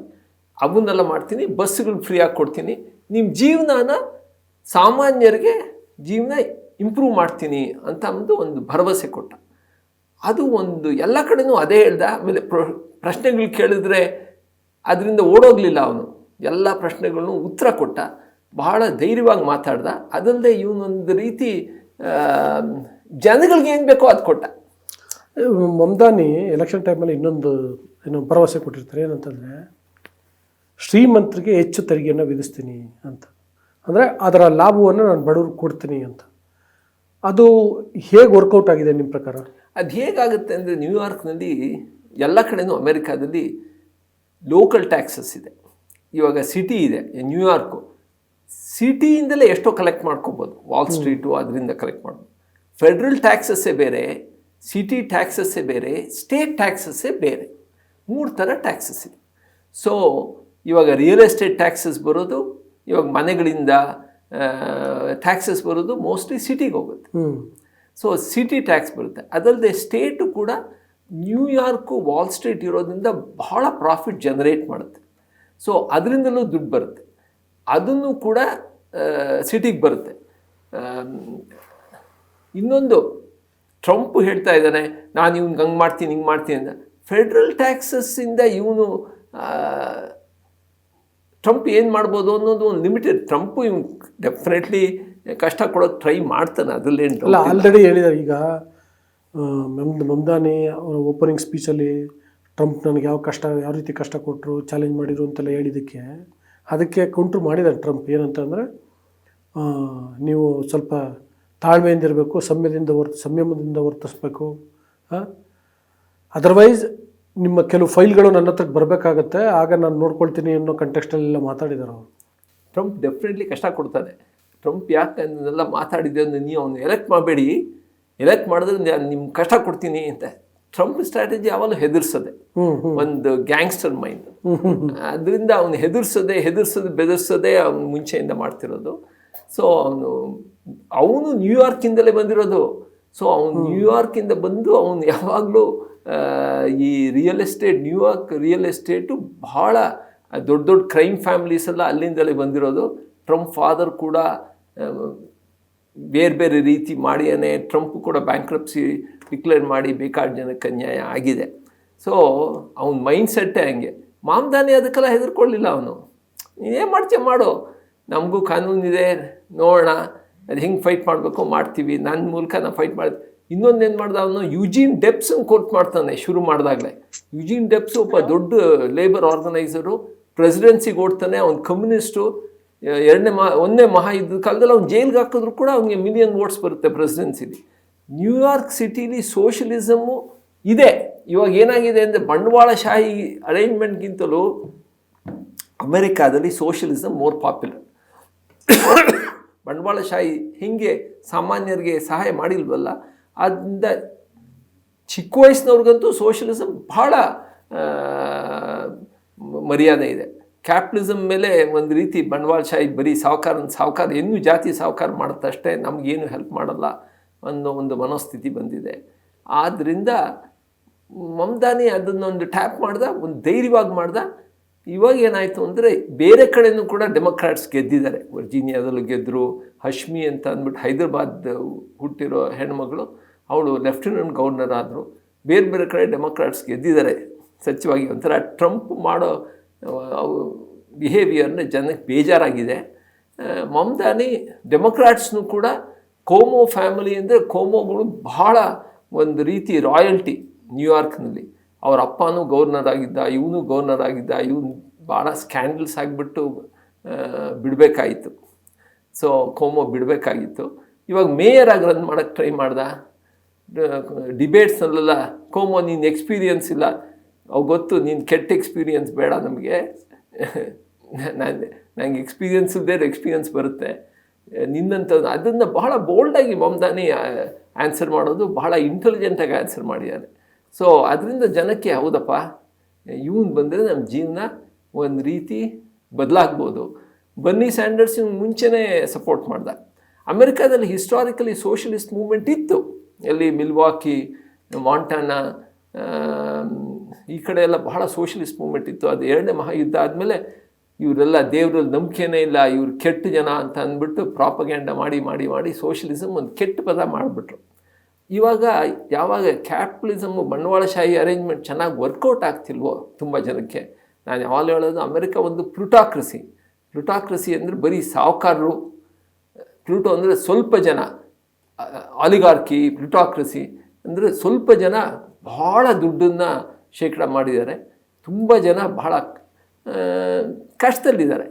ಅವನ್ನೆಲ್ಲ ಮಾಡ್ತೀನಿ ಬಸ್ಸುಗಳ್ನ ಫ್ರೀ ಆಗಿ ಕೊಡ್ತೀನಿ. ನಿಮ್ಮ ಜೀವನನ ಸಾಮಾನ್ಯರಿಗೆ ಜೀವನ ಇಂಪ್ರೂವ್ ಮಾಡ್ತೀನಿ ಅಂತ ಅಂದು ಒಂದು ಭರವಸೆ ಕೊಟ್ಟ. ಅದು ಒಂದು ಎಲ್ಲ ಕಡೆನೂ ಅದೇ ಹೇಳ್ದ. ಆಮೇಲೆ ಪ್ರ ಪ್ರಶ್ನೆಗಳು ಕೇಳಿದ್ರೆ ಅದರಿಂದ ಓಡೋಗಲಿಲ್ಲ ಅವನು. ಎಲ್ಲ ಪ್ರಶ್ನೆಗಳನ್ನು ಉತ್ತರ ಕೊಟ್ಟ ಬಹಳ ಧೈರ್ಯವಾಗಿ ಮಾತಾಡ್ದ. ಅದಲ್ಲದೆ ಇವನೊಂದು ರೀತಿ ಜನಗಳಿಗೆ ಏನು ಬೇಕೋ ಅದು ಕೊಟ್ಟ. ಮಮದಾನಿ ಎಲೆಕ್ಷನ್ ಟೈಮಲ್ಲಿ ಇನ್ನೊಂದು ಏನು ಭರವಸೆ ಕೊಟ್ಟಿರ್ತಾರೆ. ಏನಂತಂದರೆ ಶ್ರೀಮಂತರಿಗೆ ಹೆಚ್ಚು ತೆರಿಗೆಯನ್ನು ವಿಧಿಸ್ತೀನಿ ಅಂತ. ಅಂದರೆ ಅದರ ಲಾಭವನ್ನು ನಾನು ಬಡವ್ರಿಗೆ ಕೊಡ್ತೀನಿ ಅಂತ. ಅದು ಹೇಗೆ ವರ್ಕೌಟ್ ಆಗಿದೆ ನಿಮ್ಮ ಪ್ರಕಾರ? ಅದು ಹೇಗಾಗುತ್ತೆ ಅಂದರೆ ನ್ಯೂಯಾರ್ಕ್ನಲ್ಲಿ ಎಲ್ಲ ಕಡೆಯೂ ಅಮೇರಿಕಾದಲ್ಲಿ ಲೋಕಲ್ ಟ್ಯಾಕ್ಸಸ್ ಇದೆ. ಇವಾಗ ಸಿಟಿ ಇದೆ ನ್ಯೂಯಾರ್ಕು. ಸಿಟಿಯಿಂದಲೇ ಎಷ್ಟೋ ಕಲೆಕ್ಟ್ ಮಾಡ್ಕೋಬೋದು. ವಾಲ್ ಸ್ಟ್ರೀಟು ಅದರಿಂದ ಕಲೆಕ್ಟ್ ಮಾಡ್ಬೋದು. ಫೆಡ್ರಲ್ ಟ್ಯಾಕ್ಸಸ್ಸೇ ಬೇರೆ ಸಿಟಿ ಟ್ಯಾಕ್ಸಸ್ಸೇ ಬೇರೆ ಸ್ಟೇಟ್ ಟ್ಯಾಕ್ಸಸ್ಸೇ ಬೇರೆ. ಮೂರು ಥರ ಟ್ಯಾಕ್ಸಸ್ ಇದೆ. ಸೊ ಇವಾಗ ರಿಯಲ್ ಎಸ್ಟೇಟ್ ಟ್ಯಾಕ್ಸಸ್ ಬರೋದು ಇವಾಗ ಮನೆಗಳಿಂದ ಟ್ಯಾಕ್ಸಸ್ ಬರೋದು ಮೋಸ್ಟ್ಲಿ ಸಿಟಿಗೆ ಹೋಗುತ್ತೆ. ಸೊ ಸಿಟಿ ಟ್ಯಾಕ್ಸ್ ಬರುತ್ತೆ. ಅದಲ್ಲದೆ ಸ್ಟೇಟು ಕೂಡ ನ್ಯೂಯಾರ್ಕು ವಾಲ್ ಸ್ಟ್ರೀಟ್ ಇರೋದ್ರಿಂದ ಬಹಳ ಪ್ರಾಫಿಟ್ ಜನರೇಟ್ ಮಾಡುತ್ತೆ. ಸೊ ಅದರಿಂದಲೂ ದುಡ್ಡು ಬರುತ್ತೆ. ಅದನ್ನು ಕೂಡ ಸಿಟಿಗೆ ಬರುತ್ತೆ. ಇನ್ನೊಂದು ಟ್ರಂಪ್ ಹೇಳ್ತಾ ಇದ್ದಾನೆ, ನಾನು ಇವ್ನಿಗೆ ಹಂಗೆ ಮಾಡ್ತೀನಿ, ಹಿಂಗೆ ಮಾಡ್ತೀನಿ ಅಂತ. ಫೆಡ್ರಲ್ ಟ್ಯಾಕ್ಸಸ್ಸಿಂದ ಇವನು ಟ್ರಂಪ್ ಏನು ಮಾಡ್ಬೋದು ಅನ್ನೋದು ಒಂದು ಲಿಮಿಟೆಡ್ ಟ್ರಂಪು ಇವ್ನು ಡೆಫಿನೆಟ್ಲಿ ಕಷ್ಟ ಕೊಡೋಕೆ ಟ್ರೈ ಮಾಡ್ತಾನೆ ಅದರಲ್ಲೇನು ಆಲ್ರೆಡಿ ಹೇಳಿದ್ದಾರೆ ಈಗ ಮಮ್ದಾನಿ ಅವರ ಓಪನಿಂಗ್ ಸ್ಪೀಚಲ್ಲಿ ಟ್ರಂಪ್ ನನಗೆ ಯಾವ ಕಷ್ಟ, ಯಾವ ರೀತಿ ಕಷ್ಟ ಕೊಟ್ಟರು ಚಾಲೆಂಜ್ ಮಾಡಿದ್ರು ಅಂತೆಲ್ಲ ಹೇಳಿದ್ದಕ್ಕೆ, ಅದಕ್ಕೆ ಕೌಂಟ್ರ್ ಮಾಡಿದ್ದಾರೆ ಟ್ರಂಪ್. ಏನಂತಂದರೆ ನೀವು ಸ್ವಲ್ಪ ತಾಳ್ಮೆಯಿಂದ ಇರಬೇಕು ಸಂಯಮದಿಂದ ವರ್ತ ಸಂಯಮದಿಂದ ವರ್ತಿಸ್ಬೇಕು ಅದರ್ವೈಸ್ ನಿಮ್ಮ ಕೆಲವು ಫೈಲ್ಗಳು ನನ್ನ ಹತ್ರಕ್ಕೆ ಬರಬೇಕಾಗತ್ತೆ, ಆಗ ನಾನು ನೋಡ್ಕೊಳ್ತೀನಿ ಅನ್ನೋ ಕಂಟೆಕ್ಸ್ಟಲ್ಲೆಲ್ಲ ಮಾತಾಡಿದ್ದಾರೆ ಅವರು. ಟ್ರಂಪ್ ಡೆಫಿನೆಟ್ಲಿ ಕಷ್ಟ ಕೊಡ್ತಾನೆ ಟ್ರಂಪ್ ಯಾಕೆ ಅದನ್ನೆಲ್ಲ ಮಾತಾಡಿದೆ ಅಂದರೆ ನೀವು ಅವ್ನು ಎಲೆಕ್ಟ್ ಮಾಡಬೇಡಿ. ಎಲೆಕ್ಟ್ ಮಾಡಿದ್ರೆ ನಾನು ನಿಮ್ಗೆ ಕಷ್ಟ ಕೊಡ್ತೀನಿ ಅಂತ. ಟ್ರಂಪ್ ಸ್ಟ್ರಾಟಜಿ ಯಾವಾಗಲೂ ಹೆದರ್ಸೋದೆ. ಒಂದು ಗ್ಯಾಂಗ್ಸ್ಟರ್ ಮೈಂಡ್. ಅದರಿಂದ ಅವನು ಹೆದರ್ಸೋದೆ ಹೆದರ್ಸೋದು ಬೆದರ್ಸೋದೇ ಅವನು ಮುಂಚೆಯಿಂದ ಮಾಡ್ತಿರೋದು. ಸೊ ಅವನು ಅವನು ನ್ಯೂಯಾರ್ಕಿಂದಲೇ ಬಂದಿರೋದು. ಸೊ ಅವನು ನ್ಯೂಯಾರ್ಕಿಂದ ಬಂದು ಅವನು ಯಾವಾಗಲೂ ಈ real estate New York real estate ಬಹಳ ದೊಡ್ಡ ದೊಡ್ಡ ಕ್ರೈಮ್ ಫ್ಯಾಮಿಲೀಸ್ ಎಲ್ಲ ಅಲ್ಲಿಂದಲೇ ಬಂದಿರೋದು. ಟ್ರಂಪ್ ಫಾದರ್ ಕೂಡ ಬೇರೆ ಬೇರೆ ರೀತಿ ಮಾಡಿಯೇ ಟ್ರಂಪ್ ಕೂಡ ಬ್ಯಾಂಕ್ರಪ್ಸಿ ಡಿಕ್ಲೇರ್ ಮಾಡಿ ಬೇಕಾದ ಜನಕ್ಕೆ ಅನ್ಯಾಯ ಆಗಿದೆ. ಸೊ ಅವನ ಮೈಂಡ್ ಸೆಟ್ಟೇ ಹಂಗೆ. ಮಾಮ್ದಾನಿ ಅದಕ್ಕೆಲ್ಲ ಹೆದರ್ಕೊಳ್ಳಿಲ್ಲ ಅವನು. ನೀನೇನು ಮಾಡ್ತೀಯ? ಮಾಡು. ನಮಗೂ ಕಾನೂನಿದೆ ನೋಡೋಣ. ಅದು ಹೆಂಗೆ ಫೈಟ್ ಮಾಡಬೇಕು? ಮಾಡ್ತೀವಿ. ನನ್ನ ಮೂಲಕ ನಾನು ಫೈಟ್ ಮಾಡಿದೆ ಏನು ಮಾಡ್ದ ಅವನು? ಯುಜಿನ್ ಡೆಪ್ಸನ್ನು ಕೋರ್ಟ್ ಮಾಡ್ತಾನೆ ಶುರು ಮಾಡಿದಾಗಲೇ. ಯುಜಿನ್ ಡೆಪ್ಸ್ ಒಬ್ಬ ದೊಡ್ಡ ಲೇಬರ್ ಆರ್ಗನೈಸರು ಪ್ರೆಸಿಡೆನ್ಸಿಗೆ ಓಡ್ತಾನೆ. ಅವ್ನು ಕಮ್ಯುನಿಸ್ಟು ಎರಡನೇ ಮಹಾ, ಒಂದನೇ ಮಹಾಯುದ್ಧದ ಕಾಲದಲ್ಲಿ ಅವ್ನು ಜೈಲ್ಗೆ ಹಾಕಿದ್ರು ಕೂಡ ಅವನಿಗೆ ಮಿಲಿಯನ್ ವೋಟ್ಸ್ ಬರುತ್ತೆ ಪ್ರೆಸಿಡೆನ್ಸಿಲಿ ನ್ಯೂಯಾರ್ಕ್ ಸಿಟಿಲಿ ಸೋಷಲಿಸಮು ಇದೆ. ಇವಾಗ ಏನಾಗಿದೆ ಅಂದರೆ ಬಂಡವಾಳಶಾಹಿ ಅರೇಂಜ್ಮೆಂಟ್ಗಿಂತಲೂ ಅಮೆರಿಕಾದಲ್ಲಿ ಸೋಷಲಿಸಮ್ ಮೋರ್ ಪಾಪ್ಯುಲರ್. ಬಂಡವಾಳಶಾಹಿ ಹೀಗೆ ಸಾಮಾನ್ಯರಿಗೆ ಸಹಾಯ ಮಾಡಿಲ್ವಲ್ಲ ಆದ್ದರಿಂದ ಚಿಕ್ಕ ವಯಸ್ಸಿನವ್ರಿಗಂತೂ ಸೋಷಲಿಸಮ್ ಭಾಳ ಮರ್ಯಾದೆ ಇದೆ. ಕ್ಯಾಪಿಟಲಿಸಮ್ ಮೇಲೆ ಒಂದು ರೀತಿ ಬಂಡವಾಳಶಾಹಿ ಬರೀ ಸಾವುಕಾರ ಸಾವುಕಾರ ಇನ್ನೂ ಜಾತಿ ಸಾವುಕಾರ ಮಾಡುತ್ತಷ್ಟೇ ನಮಗೇನು ಹೆಲ್ಪ್ ಮಾಡಲ್ಲ ಅನ್ನೋ ಒಂದು ಮನೋಸ್ಥಿತಿ ಬಂದಿದೆ. ಆದ್ದರಿಂದ ಮಮದಾನಿ ಅದನ್ನೊಂದು ಟ್ಯಾಪ್ ಮಾಡ್ದ, ಒಂದು ಧೈರ್ಯವಾಗಿ ಮಾಡ್ದ. ಇವಾಗ ಏನಾಯಿತು ಅಂದರೆ ಬೇರೆ ಕಡೆಯೂ ಕೂಡ ಡೆಮೊಕ್ರಾಟ್ಸ್ ಗೆದ್ದಿದ್ದಾರೆ. ವರ್ಜೀನಿಯಾದಲ್ಲೂ ಗೆದ್ದರು ಹಶ್ಮಿ ಅಂತ ಅಂದ್ಬಿಟ್ಟು ಹೈದರಾಬಾದ್ ಹುಟ್ಟಿರೋ ಹೆಣ್ಮಗಳು, ಅವಳು ಲೆಫ್ಟಿನೆಂಟ್ ಗವರ್ನರ್ ಆದರು. ಬೇರೆ ಬೇರೆ ಕಡೆ ಡೆಮೊಕ್ರಾಟ್ಸ್ ಗೆದ್ದಿದ್ದಾರೆ. ಸಚಿವಾಗಿ ಒಂಥರ ಟ್ರಂಪ್ ಮಾಡೋ ಬಿಹೇವಿಯರ್ನ ಜನಕ್ಕೆ ಬೇಜಾರಾಗಿದೆ. ಮಮದಾನಿ ಡೆಮೊಕ್ರಾಟ್ಸ್ನು ಕೂಡ ಕೋಮೋ ಫ್ಯಾಮಿಲಿ ಅಂದರೆ ಕೋಮೋಗಳು ಬಹಳ ಒಂದು ರೀತಿ ರಾಯಲ್ಟಿ ನ್ಯೂಯಾರ್ಕ್ನಲ್ಲಿ. ಅವ್ರ ಅಪ್ಪನೂ ಗವರ್ನರ್ ಆಗಿದ್ದ, ಇವನು ಗವರ್ನರ್ ಆಗಿದ್ದ, ಇವನು ಭಾಳ ಸ್ಕ್ಯಾಂಡಲ್ಸ್ ಆಗಿಬಿಟ್ಟು ಬಿಡಬೇಕಾಯಿತು ಸೊ, ಕೋಮೋ ಬಿಡಬೇಕಾಗಿತ್ತು. ಇವಾಗ ಮೇಯರ್ ಆಗಿ ರನ್ ಮಾಡೋಕ್ಕೆ ಟ್ರೈ ಮಾಡ್ದ? ಡಿಬೇಟ್ಸ್ನಲ್ಲೆಲ್ಲ ಕೋಮೋ ನಿನ್ನ ಎಕ್ಸ್ಪೀರಿಯನ್ಸ್ ಇಲ್ಲ. ಅವು ಗೊತ್ತು, ನೀನು ಕೆಟ್ಟ ಎಕ್ಸ್ಪೀರಿಯನ್ಸ್ ಬೇಡ ನಮಗೆ. ನಾನು ನನಗೆ ಎಕ್ಸ್ಪೀರಿಯನ್ಸ್ ಇಲ್ಲದೆ ಎಕ್ಸ್ಪೀರಿಯನ್ಸ್ ಬರುತ್ತೆ. ನಿನ್ನಂಥ ಅದನ್ನು ಬಹಳ ಬೋಲ್ಡಾಗಿ ಮಮದಾನಿ ಆನ್ಸರ್ ಮಾಡೋದು ಬಹಳ ಇಂಟೆಲಿಜೆಂಟಾಗಿ ಆನ್ಸರ್ ಮಾಡಿದ್ದಾನೆ ಸೊ ಅದರಿಂದ ಜನಕ್ಕೆ ಹೌದಪ್ಪ, ಇವನು ಬಂದರೆ ನಮ್ಮ ಜೀವನ ಒಂದು ರೀತಿ ಬದಲಾಗ್ಬೋದು. ಬನ್ನಿ ಸ್ಯಾಂಡರ್ಸ್ ಇವ್ನು ಮುಂಚೆನೇ ಸಪೋರ್ಟ್ ಮಾಡ್ದ. ಅಮೆರಿಕಾದಲ್ಲಿ ಹಿಸ್ಟಾರಿಕಲಿ ಸೋಷಲಿಸ್ಟ್ ಮೂವ್ಮೆಂಟ್ ಇತ್ತು. ಎಲ್ಲಿ ಮಿಲ್ವಾಕಿ, ಮಾಂಟಾನ ಈ ಕಡೆ ಎಲ್ಲ ಬಹಳ ಸೋಷಲಿಸ್ಟ್ ಮೂವ್ಮೆಂಟ್ ಇತ್ತು. ಅದು ಎರಡನೇ ಮಹಾಯುದ್ಧ ಆದಮೇಲೆ ಇವರೆಲ್ಲ ದೇವರಲ್ಲಿ ನಂಬಿಕೆನೇ ಇಲ್ಲ, ಇವ್ರು ಕೆಟ್ಟ ಜನ ಅಂತ ಅಂದ್ಬಿಟ್ಟು ಪ್ರಾಪಗ್ಯಾಂಡ ಮಾಡಿ ಮಾಡಿ ಮಾಡಿ ಸೋಷಲಿಸಮ್ ಒಂದು ಕೆಟ್ಟ ಪದ ಮಾಡಿಬಿಟ್ರು. ಇವಾಗ ಯಾವಾಗ ಕ್ಯಾಪಿಟಲಿಸಮು ಬಂಡವಾಳಶಾಹಿ ಅರೇಂಜ್ಮೆಂಟ್ ಚೆನ್ನಾಗಿ ವರ್ಕೌಟ್ ಆಗ್ತಿಲ್ವೋ ತುಂಬ ಜನಕ್ಕೆ, ನಾನು ಯಾವಾಗಲೂ ಹೇಳೋದು ಅಮೆರಿಕ ಒಂದು ಪ್ಲುಟಾಕ್ರಸಿ ಪ್ಲುಟಾಕ್ರಸಿ ಅಂದರೆ ಬರೀ ಸಾಹುಕಾರರು, ಪ್ಲೂಟೋ ಅಂದರೆ ಸ್ವಲ್ಪ ಜನ ಆಲಿಗಾರ್ಕಿ ಪ್ಲುಟಾಕ್ರಸಿ ಅಂದರೆ ಸ್ವಲ್ಪ ಜನ ಬಹಳ ದುಡ್ಡನ್ನು ಶೇಖಡ ಮಾಡಿದ್ದಾರೆ. ತುಂಬ ಜನ ಬಹಳ ಕಷ್ಟದಲ್ಲಿದ್ದಾರೆ.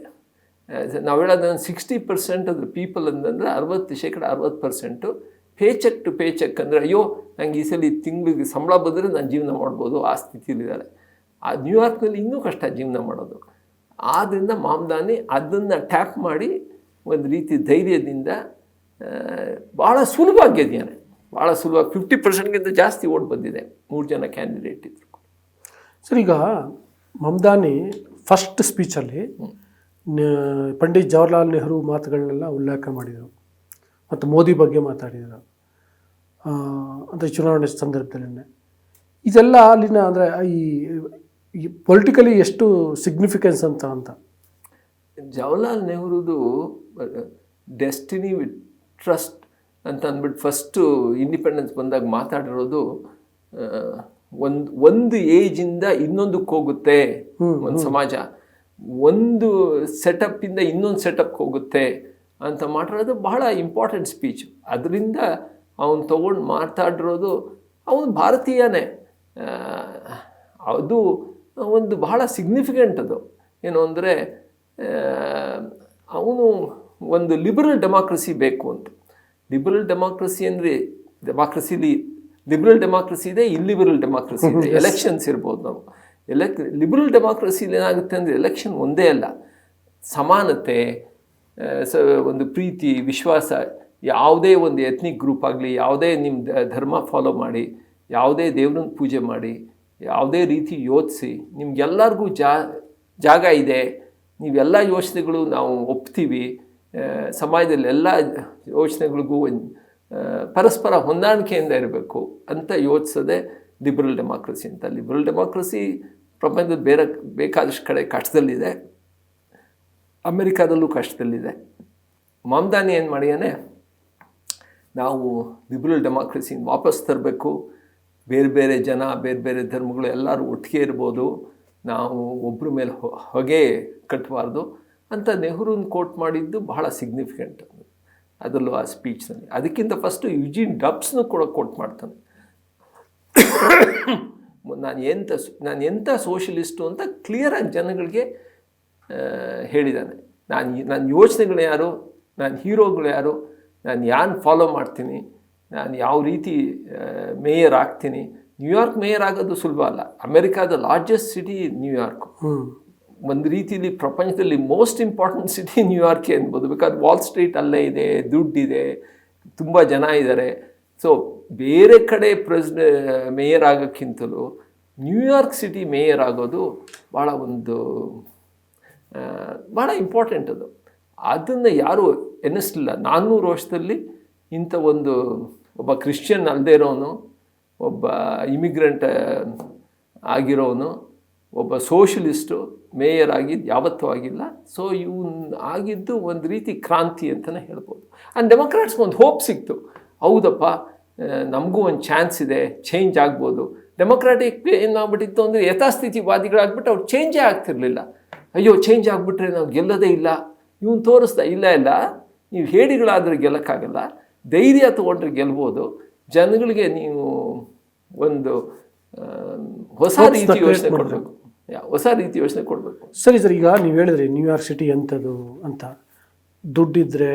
ನಾವು ಹೇಳೋದು sixty percent of the people ಅಂತಂದರೆ ಅರವತ್ತು ಶೇಕಡ ಅರವತ್ತು ಪರ್ಸೆಂಟು ಪೇಚೆಕ್ ಟು ಪೇಚೆಕ್ ಅಂದರೆ ಅಯ್ಯೋ ನಂಗೆ ಈ ಸಲ ತಿಂಗಳಿಗೆ ಸಂಬಳ ಬಂದರೆ ನಾನು ಜೀವನ ಮಾಡ್ಬೋದು ಆ ಸ್ಥಿತಿಯಲ್ಲಿದ್ದಾರೆ. ಆ ನ್ಯೂಯಾರ್ಕ್ನಲ್ಲಿ ಇನ್ನೂ ಕಷ್ಟ ಜೀವನ ಮಾಡೋದು. ಆದ್ದರಿಂದ ಮಾಮ್ದಾನಿ ಅದನ್ನು ಟ್ಯಾಪ್ ಮಾಡಿ ಒಂದು ರೀತಿ ಧೈರ್ಯದಿಂದ ಭಾಳ ಸುಲಭ ಆಗಿದೆಯಾನೆ ಭಾಳ ಸುಲಭ ಫಿಫ್ಟಿ ಪರ್ಸೆಂಟ್ಗಿಂತ ಜಾಸ್ತಿ ಓಟ್ ಬಂದಿದೆ ಮೂರು ಜನ ಕ್ಯಾಂಡಿಡೇಟ್ ಇದ್ರು. ಸರ್ ಈಗ ಮಮ್ದಾನಿ ಫಸ್ಟ್ ಸ್ಪೀಚಲ್ಲಿ ಪಂಡಿತ್ ಜವಾಹರ್ಲಾಲ್ ನೆಹರು ಮಾತುಗಳನ್ನೆಲ್ಲ ಉಲ್ಲೇಖ ಮಾಡಿದರು. ಮತ್ತು ಮೋದಿ ಬಗ್ಗೆ ಮಾತಾಡಿದರು. ಅಂದರೆ ಚುನಾವಣೆ ಸಂದರ್ಭದಲ್ಲೇ ಇದೆಲ್ಲ ಅಲ್ಲಿನ ಅಂದರೆ ಈ ಪೊಲಿಟಿಕಲಿ ಎಷ್ಟು ಸಿಗ್ನಿಫಿಕೆನ್ಸ್ ಅಂತ ಅಂತ. ಜವಾಹರ್ಲಾಲ್ ನೆಹರುದು ಡೆಸ್ಟಿನಿ ವಿತ್ ಟ್ರಸ್ಟ್ ಅಂತ ಅಂದ್ಬಿಟ್ಟು ಫಸ್ಟು ಇಂಡಿಪೆಂಡೆನ್ಸ್ ಬಂದಾಗ ಮಾತಾಡಿರೋದು ಒಂದು ಒಂದು ಏಜಿಂದ ಇನ್ನೊಂದಕ್ಕೆ ಹೋಗುತ್ತೆ ಒಂದು ಸಮಾಜ. ಒಂದು ಸೆಟಪ್ಪಿಂದ ಇನ್ನೊಂದು ಸೆಟಪ್ಗೆ ಹೋಗುತ್ತೆ. ಅಂತ ಮಾತಾಡೋದು ಬಹಳ ಇಂಪಾರ್ಟೆಂಟ್ ಸ್ಪೀಚ್ ಅದರಿಂದ ಅವನು ತೊಗೊಂಡು ಮಾತಾಡಿರೋದು ಅವನು ಭಾರತೀಯನೇ. ಅದು ಒಂದು ಬಹಳ ಸಿಗ್ನಿಫಿಕೆಂಟ್ ಅದು. ಏನು ಅಂದರೆ ಅವನು ಒಂದು ಲಿಬರಲ್ ಡೆಮಾಕ್ರಸಿ ಬೇಕು ಅಂತ. ಲಿಬರಲ್ ಡೆಮಾಕ್ರಸಿ ಅಂದರೆ ಡೆಮಾಕ್ರಸಿಲಿ ಲಿಬರಲ್ ಡೆಮಾಕ್ರಸಿ ಇದೆ ಇಲ್ಲಿಬರಲ್ ಡೆಮಾಕ್ರಸಿ ಇದೆ. ಎಲೆಕ್ಷನ್ಸ್ ಇರ್ಬೋದು ನಾವು. ಎಲೆಕ್ ಲಿಬರಲ್ ಡೆಮಾಕ್ರಸಿಲಿ ಏನಾಗುತ್ತೆ ಅಂದರೆ ಎಲೆಕ್ಷನ್ ಒಂದೇ ಅಲ್ಲ. ಸಮಾನತೆ ಸ, ಒಂದು ಪ್ರೀತಿ, ವಿಶ್ವಾಸ, ಯಾವುದೇ ಒಂದು ಎತ್ನಿಕ್ ಗ್ರೂಪ್ ಆಗಲಿ, ಯಾವುದೇ ನಿಮ್ಮ ಧರ್ಮ ಫಾಲೋ ಮಾಡಿ, ಯಾವುದೇ ದೇವ್ರನ್ನ ಪೂಜೆ ಮಾಡಿ, ಯಾವುದೇ ರೀತಿ ಯೋಚಿಸಿ, ನಿಮ್ಗೆಲ್ಲರಿಗೂ ಜಾ, ಜಾಗ ಇದೆ, ನೀವೆಲ್ಲ ಯೋಚನೆಗಳು ನಾವು ಒಪ್ತೀವಿ ಸಮಾಜದಲ್ಲಿ ಎಲ್ಲ ಯೋಚನೆಗಳಿಗೂ ಪರಸ್ಪರ ಹೊಂದಾಣಿಕೆಯಿಂದ ಇರಬೇಕು ಅಂತ ಯೋಚಿಸೋದೇ ಲಿಬರಲ್ ಡೆಮಾಕ್ರಸಿ ಅಂತ. ಲಿಬರಲ್ ಡೆಮಾಕ್ರಸಿ ಪ್ರಪಂಚದ ಬೇರೆ, ಬೇಕಾದಷ್ಟು ಕಡೆ ಕಷ್ಟದಲ್ಲಿದೆ ಅಮೆರಿಕಾದಲ್ಲೂ ಕಷ್ಟದಲ್ಲಿದೆ. ಮಮದಾನಿ ಏನು ಮಾಡಿಯಾನೆ ನಾವು ಲಿಬರಲ್ ಡೆಮಾಕ್ರಸಿನ ವಾಪಸ್ ತರಬೇಕು. ಬೇರೆ ಬೇರೆ ಜನ, ಬೇರೆ ಬೇರೆ ಧರ್ಮಗಳು ಎಲ್ಲರೂ ಒಟ್ಟಿಗೆ ಇರ್ಬೋದು. ನಾವು ಒಬ್ಬರ ಮೇಲೆ ಹೊಗೆ ಕಟ್ಟಬಾರ್ದು ಅಂತ ನೆಹರೂನ್ ಕೋಟ್ ಮಾಡಿದ್ದು ಬಹಳ ಸಿಗ್ನಿಫಿಕೆಂಟ್ ಅದರಲ್ಲೂ ಆ ಸ್ಪೀಚ್ನಲ್ಲಿ ಅದಕ್ಕಿಂತ ಫಸ್ಟು ಯುಜಿನ್ ಡಬ್ಸ್ನು ಕೂಡ ಕೋಟ್ ಮಾಡ್ತಾನೆ. ನಾನು ಎಂಥ ನಾನು ಎಂಥ ಸೋಷಲಿಸ್ಟು ಅಂತ ಕ್ಲಿಯರಾಗಿ ಜನಗಳಿಗೆ ಹೇಳಿದ್ದಾನೆ. ನಾನು ನನ್ನ ಯೋಚನೆಗಳು ಯಾರು ನಾನು ಹೀರೋಗಳು ಯಾರು ನಾನು ಯಾನ್ ಫಾಲೋ ಮಾಡ್ತೀನಿ ನಾನು ಯಾವ ರೀತಿ ಮೇಯರ್ ಆಗ್ತೀನಿ. ನ್ಯೂಯಾರ್ಕ್ ಮೇಯರ್ ಆಗೋದು ಸುಲಭ ಅಲ್ಲ. ಅಮೆರಿಕಾದ ಲಾರ್ಜೆಸ್ಟ್ ಸಿಟಿ ನ್ಯೂಯಾರ್ಕ್ ಒಂದು ರೀತಿಯಲ್ಲಿ ಪ್ರಪಂಚದಲ್ಲಿ ಮೋಸ್ಟ್ ಇಂಪಾರ್ಟೆಂಟ್ ಸಿಟಿ ನ್ಯೂಯಾರ್ಕ್ ಅನ್ಬೋದು ಬೇಕಾದ್ರೆ ವಾಲ್ ಸ್ಟ್ರೀಟ್ ಅಲ್ಲೇ ಇದೆ ದುಡ್ಡಿದೆ ತುಂಬ ಜನ ಇದ್ದಾರೆ. ಸೊ ಬೇರೆ ಕಡೆ ಪ್ರೆಸ್ ಮೇಯರ್ ಆಗೋಕ್ಕಿಂತಲೂ ನ್ಯೂಯಾರ್ಕ್ ಸಿಟಿ ಮೇಯರ್ ಆಗೋದು ಭಾಳ ಒಂದು ಭಾಳ ಇಂಪಾರ್ಟೆಂಟ್ ಅದು. ಅದನ್ನು ಯಾರೂ ಎನ್ನಿಸ್ಲಿಲ್ಲ ನಾನ್ನೂರು ವರ್ಷದಲ್ಲಿ ಇಂಥ ಒಂದು ಒಬ್ಬ ಕ್ರಿಶ್ಚಿಯನ್ ಅಲ್ಲದೆ ಇರೋನು, ಒಬ್ಬ ಇಮಿಗ್ರೆಂಟ್ ಆಗಿರೋನು, ಒಬ್ಬ ಸೋಷಲಿಸ್ಟು ಮೇಯರ್ ಆಗಿದ್ದು ಯಾವತ್ತೂ ಆಗಿಲ್ಲ. ಸೊ ಇವನ್ ಆಗಿದ್ದು ಒಂದು ರೀತಿ ಕ್ರಾಂತಿ ಅಂತಲೇ ಹೇಳ್ಬೋದು. ಆ್ಯಂಡ್ ಡೆಮೊಕ್ರಾಟ್ಸ್ಗೆ ಒಂದು ಹೋಪ್ ಸಿಕ್ತು. ಹೌದಪ್ಪ ನಮಗೂ ಒಂದು ಚಾನ್ಸ್ ಇದೆ ಚೇಂಜ್ ಆಗ್ಬೋದು. ಡೆಮೊಕ್ರಾಟಿಕ್ ಏನಾಗ್ಬಿಟ್ಟಿತ್ತು ಅಂದರೆ ಯಥಾಸ್ಥಿತಿವಾದಿಗಳಾಗ್ಬಿಟ್ಟು ಅವ್ರು ಚೇಂಜೇ ಆಗ್ತಿರ್ಲಿಲ್ಲ. ಅಯ್ಯೋ ಚೇಂಜ್ ಆಗಿಬಿಟ್ರೆ ನಾವು ಗೆಲ್ಲದೇ ಇಲ್ಲ. ಇವನು ತೋರಿಸ್ದ ಇಲ್ಲ ಇಲ್ಲ. ನೀವು ಹೇಡಿಗಳಾದರೆ ಗೆಲ್ಲಕ್ಕಾಗಲ್ಲ. ಧೈರ್ಯ ತೊಗೊಂಡ್ರೆ ಗೆಲ್ಬೋದು. ಜನಗಳಿಗೆ ನೀವು ಒಂದು ಹೊಸ ರೀತಿ ಯೋಚನೆ. ಕೊಡಬೇಕು. ಹೊಸ ರೀತಿ ಯೋಚನೆ ಕೊಡಬೇಕು. ಸರಿ ಸರ್ ಈಗ ನೀವು ಹೇಳಿದ್ರಿ ನ್ಯೂಯಾರ್ಕ್ ಸಿಟಿ ಎಂಥದ್ದು ಅಂತ. ದುಡ್ಡಿದ್ದರೆ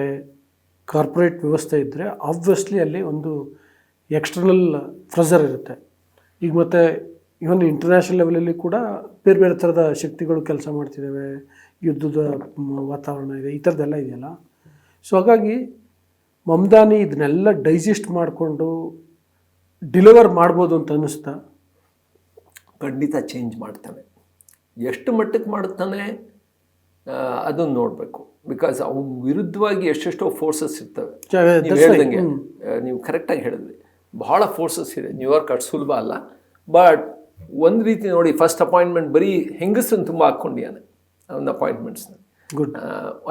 ಕಾರ್ಪೊರೇಟ್ ವ್ಯವಸ್ಥೆ ಇದ್ದರೆ ಆಬ್ವಿಯಸ್ಲಿ ಅಲ್ಲಿ ಒಂದು ಎಕ್ಸ್ಟರ್ನಲ್ ಪ್ರೆಸರ್ ಇರುತ್ತೆ. ಈಗ ಮತ್ತು ಇವನ್ ಇಂಟರ್ನ್ಯಾಷನಲ್ ಲೆವೆಲಲ್ಲಿ ಕೂಡ ಬೇರೆ ಬೇರೆ ಥರದ ಶಕ್ತಿಗಳು ಕೆಲಸ ಮಾಡ್ತಿದ್ದಾವೆ ಯುದ್ಧದ ವಾತಾವರಣ ಇದೆ ಈ ಥರದ್ದೆಲ್ಲ ಇದೆಯಲ್ಲ. ಸೊ ಹಾಗಾಗಿ ಮಮ್ದಾನಿ ಇದನ್ನೆಲ್ಲ ಡೈಜೆಸ್ಟ್ ಮಾಡಿಕೊಂಡು ಡಿಲಿವರ್ ಮಾಡ್ಬೋದು ಅಂತ ಅನ್ನಿಸ್ತಾ. ಖಂಡಿತ ಚೇಂಜ್ ಮಾಡ್ತಾನೆ ಎಷ್ಟು ಮಟ್ಟಕ್ಕೆ ಮಾಡ್ತಾನೆ ಅದನ್ನು ನೋಡಬೇಕು. ಬಿಕಾಸ್ ಅವ್ನ ವಿರುದ್ಧವಾಗಿ ಎಷ್ಟೆಷ್ಟೋ ಫೋರ್ಸಸ್ ಇರ್ತವೆ. ಚ- ನೀವು ಹೇಳ್ದಂಗೆ ನೀವು ಕರೆಕ್ಟಾಗಿ ಹೇಳಿದ್ರಿ. ಬಹಳ ಫೋರ್ಸಸ್ ಇದೆ. ನ್ಯೂಯಾರ್ಕ್ ಅಷ್ಟು ಸುಲಭ ಅಲ್ಲ. ಬಟ್ ಒಂದು ರೀತಿ ನೋಡಿ ಫಸ್ಟ್ ಅಪಾಯಿಂಟ್ಮೆಂಟ್ ಬರೀ ಹೆಂಗಸನ್ನು ತುಂಬ ಹಾಕ್ಕೊಂಡಿದ್ದಾನೆ ಅವನ ಅಪಾಯಿಂಟ್ಮೆಂಟ್ಸ್ನ ಗುಡ್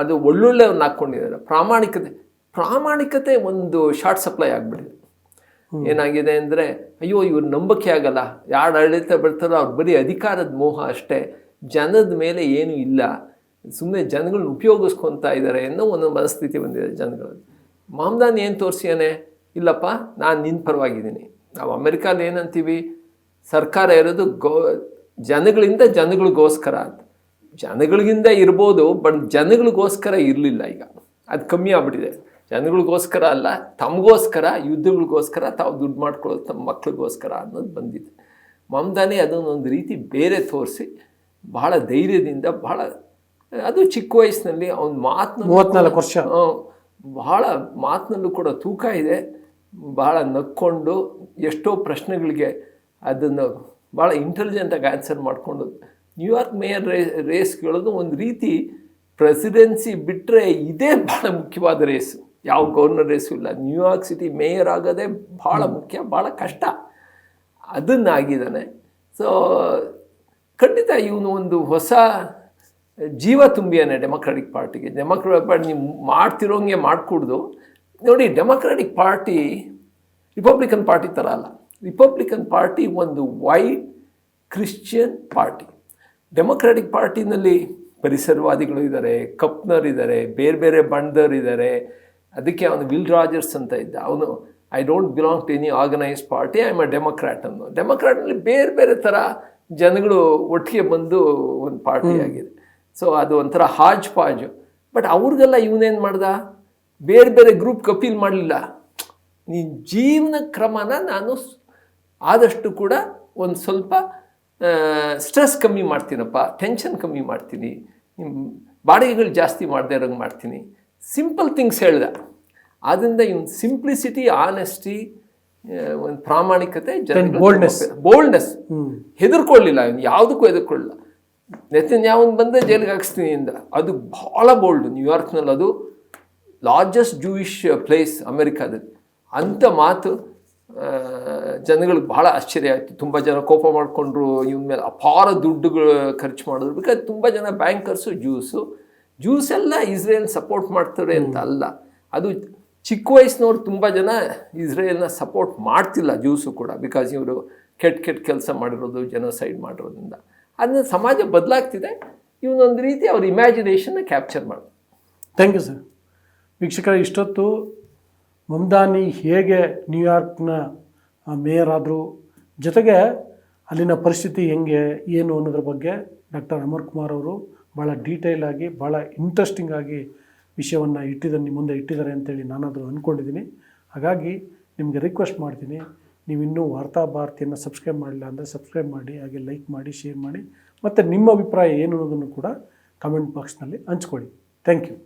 ಅದು ಒಳ್ಳೊಳ್ಳೆ ಅವ್ನು ಹಾಕ್ಕೊಂಡಿದ್ದಾರೆ. ಪ್ರಾಮಾಣಿಕತೆ ಪ್ರಾಮಾಣಿಕತೆ ಒಂದು ಶಾರ್ಟ್ ಸಪ್ಲೈ ಆಗಿಬಿಟ್ಟಿದೆ. ಏನಾಗಿದೆ ಅಂದರೆ ಅಯ್ಯೋ ಇವ್ರ ನಂಬಕ್ಕೆ ಆಗಲ್ಲ. ಯಾರು ಆಡಳಿತ ಬರ್ತಾರೋ ಅವ್ರು ಬರೀ ಅಧಿಕಾರದ ಮೋಹ ಅಷ್ಟೇ. ಜನದ ಮೇಲೆ ಏನೂ ಇಲ್ಲ. ಸುಮ್ಮನೆ ಜನಗಳನ್ನ ಉಪಯೋಗಿಸ್ಕೊತಾ ಇದ್ದಾರೆ ಅನ್ನೋ ಒಂದು ಮನಸ್ಥಿತಿ ಬಂದಿದೆ ಜನಗಳಲ್ಲಿ. ಮಾಮ್ದಾನ್ ಏನು ತೋರಿಸ್ಯಾನೆ? ಇಲ್ಲಪ್ಪ ನಾನು ನಿನ್ನ ಪರವಾಗಿದ್ದೀನಿ. ನಾವು ಅಮೆರಿಕಾದಲ್ಲಿ ಏನಂತೀವಿ? ಸರ್ಕಾರ ಇರೋದು ಗೋ ಜನಗಳಿಂದ ಜನಗಳಿಗೋಸ್ಕರ ಅಂತ. ಜನಗಳಿಗಿಂದ ಇರ್ಬೋದು ಬಟ್ ಜನಗಳಿಗೋಸ್ಕರ ಇರಲಿಲ್ಲ ಈಗ. ಅದು ಕಮ್ಮಿ ಆಗ್ಬಿಟ್ಟಿದೆ. ಜನಗಳಿಗೋಸ್ಕರ ಅಲ್ಲ ತಮಗೋಸ್ಕರ ಯುದ್ಧಗಳಿಗೋಸ್ಕರ ತಾವು ದುಡ್ಡು ಮಾಡ್ಕೊಳ್ಳೋದು ತಮ್ಮ ಮಕ್ಳಿಗೋಸ್ಕರ ಅನ್ನೋದು ಬಂದಿದೆ. ಮಮದಾನೆ ಅದನ್ನೊಂದು ರೀತಿ ಬೇರೆ ತೋರಿಸಿ ಬಹಳ ಧೈರ್ಯದಿಂದ ಬಹಳ ಅದು ಚಿಕ್ಕ ವಯಸ್ಸಿನಲ್ಲಿ ಅವನ ಮಾತನ್ನ ಮೂವತ್ನಾಲ್ಕು ವರ್ಷ. ಬಹಳ ಮಾತಿನಲ್ಲೂ ಕೂಡ ತೂಕ ಇದೆ. ಬಹಳ ನಕ್ಕೊಂಡು ಎಷ್ಟೋ ಪ್ರಶ್ನೆಗಳಿಗೆ ಅದನ್ನು ಭಾಳ ಇಂಟೆಲಿಜೆಂಟಾಗಿ ಆನ್ಸರ್ ಮಾಡಿಕೊಂಡು New York mayor ray race ಕೇಳೋದು ಒಂದು ರೀತಿ ಪ್ರೆಸಿಡೆನ್ಸಿ ಬಿಟ್ಟರೆ ಇದೇ ಭಾಳ ಮುಖ್ಯವಾದ ರೇಸು ಯಾವ ಗವರ್ನರ್ ರೇಸು ಇಲ್ಲ. ನ್ಯೂಯಾರ್ಕ್ ಸಿಟಿ ಮೇಯರ್ ಆಗೋದೇ ಭಾಳ ಮುಖ್ಯ ಭಾಳ ಕಷ್ಟ. ಅದನ್ನಾಗಿದ್ದಾನೆ. ಸೊ ಖಂಡಿತ ಇವನು ಒಂದು ಹೊಸ ಜೀವ ತುಂಬಿಯಾನೆ ಡೆಮೊಕ್ರಾಟಿಕ್ ಪಾರ್ಟಿಗೆ ಡೆಮೊಕ್ರಾಟಿಕ್ ಪಾರ್ಟಿ ನೀವು ಮಾಡ್ತಿರೋಂಗೆ ಮಾಡಿಕೊಡ್ದು. ನೋಡಿ ಡೆಮೊಕ್ರಾಟಿಕ್ ಪಾರ್ಟಿ ರಿಪಬ್ಲಿಕನ್ ಪಾರ್ಟಿ ಥರ ಅಲ್ಲ. ರಿಪಬ್ಲಿಕನ್ ಪಾರ್ಟಿ ಒಂದು ವೈಟ್ ಕ್ರಿಶ್ಚಿಯನ್ ಪಾರ್ಟಿ ಡೆಮೊಕ್ರಾಟಿಕ್ ಪಾರ್ಟಿನಲ್ಲಿ ಪರಿಸರವಾದಿಗಳು ಇದ್ದಾರೆ ಕಪ್ನರ್ ಇದ್ದಾರೆ ಬೇರೆ ಬೇರೆ ಬಣ್ಣದವ್ರು ಇದ್ದಾರೆ. ಅದಕ್ಕೆ ಅವನು ವಿಲ್ ರಾಜರ್ಸ್ ಅಂತ ಇದ್ದ. ಅವನು I don't belong to any organised party I am a Democrat ಅನ್ನೋ ಡೆಮೊಕ್ರಾಟ್ನಲ್ಲಿ ಬೇರೆ ಬೇರೆ ಥರ ಜನಗಳು ಒಟ್ಟಿಗೆ ಬಂದು ಒಂದು ಪಾರ್ಟಿ ಆಗಿದೆ. ಸೊ ಅದು ಒಂಥರ ಹಾಜ್ ಪಾಜು ಬಟ್ ಅವ್ರಿಗೆಲ್ಲ ಇವನೇನು ಮಾಡ್ದ? ಬೇರೆ ಬೇರೆ ಗ್ರೂಪ್ ಕಪೀಲ್ ಮಾಡಲಿಲ್ಲ. ನಿನ್ನ ಜೀವನ ಕ್ರಮನ ನಾನು ಆದಷ್ಟು ಕೂಡ ಒಂದು ಸ್ವಲ್ಪ ಸ್ಟ್ರೆಸ್ ಕಮ್ಮಿ ಮಾಡ್ತೀನಪ್ಪ ಟೆನ್ಷನ್ ಕಮ್ಮಿ ಮಾಡ್ತೀನಿ ನಿಮ್ಮ ಬಾಡಿಗೆಗಳು ಜಾಸ್ತಿ ಮಾಡದೇ ಇರೋಂಗೆ ಮಾಡ್ತೀನಿ. ಸಿಂಪಲ್ ಥಿಂಗ್ಸ್ ಹೇಳ್ದ. ಆದ್ದರಿಂದ ಇವನ್ ಸಿಂಪ್ಲಿಸಿಟಿ ಆನೆಸ್ಟಿ ಒಂದು ಪ್ರಾಮಾಣಿಕತೆ ಬೋಲ್ಡ್ನೆಸ್ ಬೋಲ್ಡ್ನೆಸ್ ಹೆದರ್ಕೊಳ್ಳಿಲ್ಲ ಇವನು ಯಾವುದಕ್ಕೂ ಹೆದರ್ಕೊಳ್ಳಿಲ್ಲ. ನೆತ್ತಿನ ಯಾವನ್ ಬಂದರೆ ಜೈಲಿಗೆ ಹಾಕಿಸ್ತೀನಿ ಅಂದ. ಅದು ಭಾಳ ಬೋಲ್ಡ್ ನ್ಯೂಯಾರ್ಕ್ನಲ್ಲಿ ಅದು ಲಾರ್ಜೆಸ್ಟ್ ಜೂಯಿಷ್ ಪ್ಲೇಸ್ ಅಮೆರಿಕಾದಲ್ಲಿ ಅಂಥ ಮಾತು ಜನಗಳಿಗೆ ಬಹಳ ಆಶ್ಚರ್ಯ ಆಯಿತು. ತುಂಬ ಜನ ಕೋಪ ಮಾಡಿಕೊಂಡ್ರು ಇವನ ಮೇಲೆ ಅಪಾರ ದುಡ್ಡುಗಳು ಖರ್ಚು ಮಾಡಿದ್ರು. ಬಿಕಾಸ್ ತುಂಬ ಜನ ಬ್ಯಾಂಕರ್ಸು ಜ್ಯೂಸು ಜ್ಯೂಸ್ ಎಲ್ಲ ಇಸ್ರೇಲ್ ಸಪೋರ್ಟ್ ಮಾಡ್ತಾರೆ ಅಂತ ಅಲ್ಲ. ಅದು ಚಿಕ್ಕ ವಯಸ್ಸಿನವ್ರು ತುಂಬ ಜನ ಇಸ್ರೇಲ್ನ ಸಪೋರ್ಟ್ ಮಾಡ್ತಿಲ್ಲ ಜ್ಯೂಸು ಕೂಡ. ಬಿಕಾಸ್ ಇವರು ಕೆಟ್ಟ ಕೆಟ್ಟ ಕೆಲಸ ಮಾಡಿರೋದು ಜನಸೈಡ್ ಮಾಡಿರೋದ್ರಿಂದ. ಅದನ್ನ ಸಮಾಜ ಬದಲಾಗ್ತಿದೆ. ಇವನೊಂದು ರೀತಿ ಅವ್ರ ಇಮ್ಯಾಜಿನೇಷನ್ನ ಕ್ಯಾಪ್ಚರ್ ಮಾಡೋದು ಥ್ಯಾಂಕ್ ಯು ಸರ್ ವೀಕ್ಷಕರ ಇಷ್ಟೊತ್ತು ಮಮ್ದಾನಿ ಹೇಗೆ ನ್ಯೂಯಾರ್ಕ್ನ ಮೇಯರ್ ಆದರು, ಜೊತೆಗೆ ಅಲ್ಲಿನ ಪರಿಸ್ಥಿತಿ ಹೆಂಗೆ, ಏನು ಅನ್ನೋದ್ರ ಬಗ್ಗೆ ಡಾಕ್ಟರ್ ಅಮರ್ ಕುಮಾರ್ ಅವರು ಭಾಳ ಡೀಟೇಲ್ ಆಗಿ ಭಾಳ ಇಂಟ್ರೆಸ್ಟಿಂಗ್ ಆಗಿ ವಿಷಯವನ್ನು ಇಟ್ಟಿದ್ದಾರೆ, ನಿಮ್ಮ ಮುಂದೆ ಇಟ್ಟಿದ್ದಾರೆ ಅಂತೇಳಿ ನಾನಾದರೂ ಅಂದ್ಕೊಂಡಿದ್ದೀನಿ ಹಾಗಾಗಿ ನಿಮಗೆ ರಿಕ್ವೆಸ್ಟ್ ಮಾಡ್ತೀನಿ, ನೀವು ಇನ್ನೂ ವಾರ್ತಾ ಭಾರತಿಯನ್ನು ಸಬ್ಸ್ಕ್ರೈಬ್ ಮಾಡಿಲ್ಲ ಅಂದರೆ ಸಬ್ಸ್ಕ್ರೈಬ್ ಮಾಡಿ, ಹಾಗೆ ಲೈಕ್ ಮಾಡಿ ಶೇರ್ ಮಾಡಿ, ಮತ್ತು ನಿಮ್ಮ ಅಭಿಪ್ರಾಯ ಏನು ಅನ್ನೋದನ್ನು ಕೂಡ ಕಮೆಂಟ್ ಬಾಕ್ಸ್ನಲ್ಲಿ ಹಂಚ್ಕೊಳ್ಳಿ. Thank you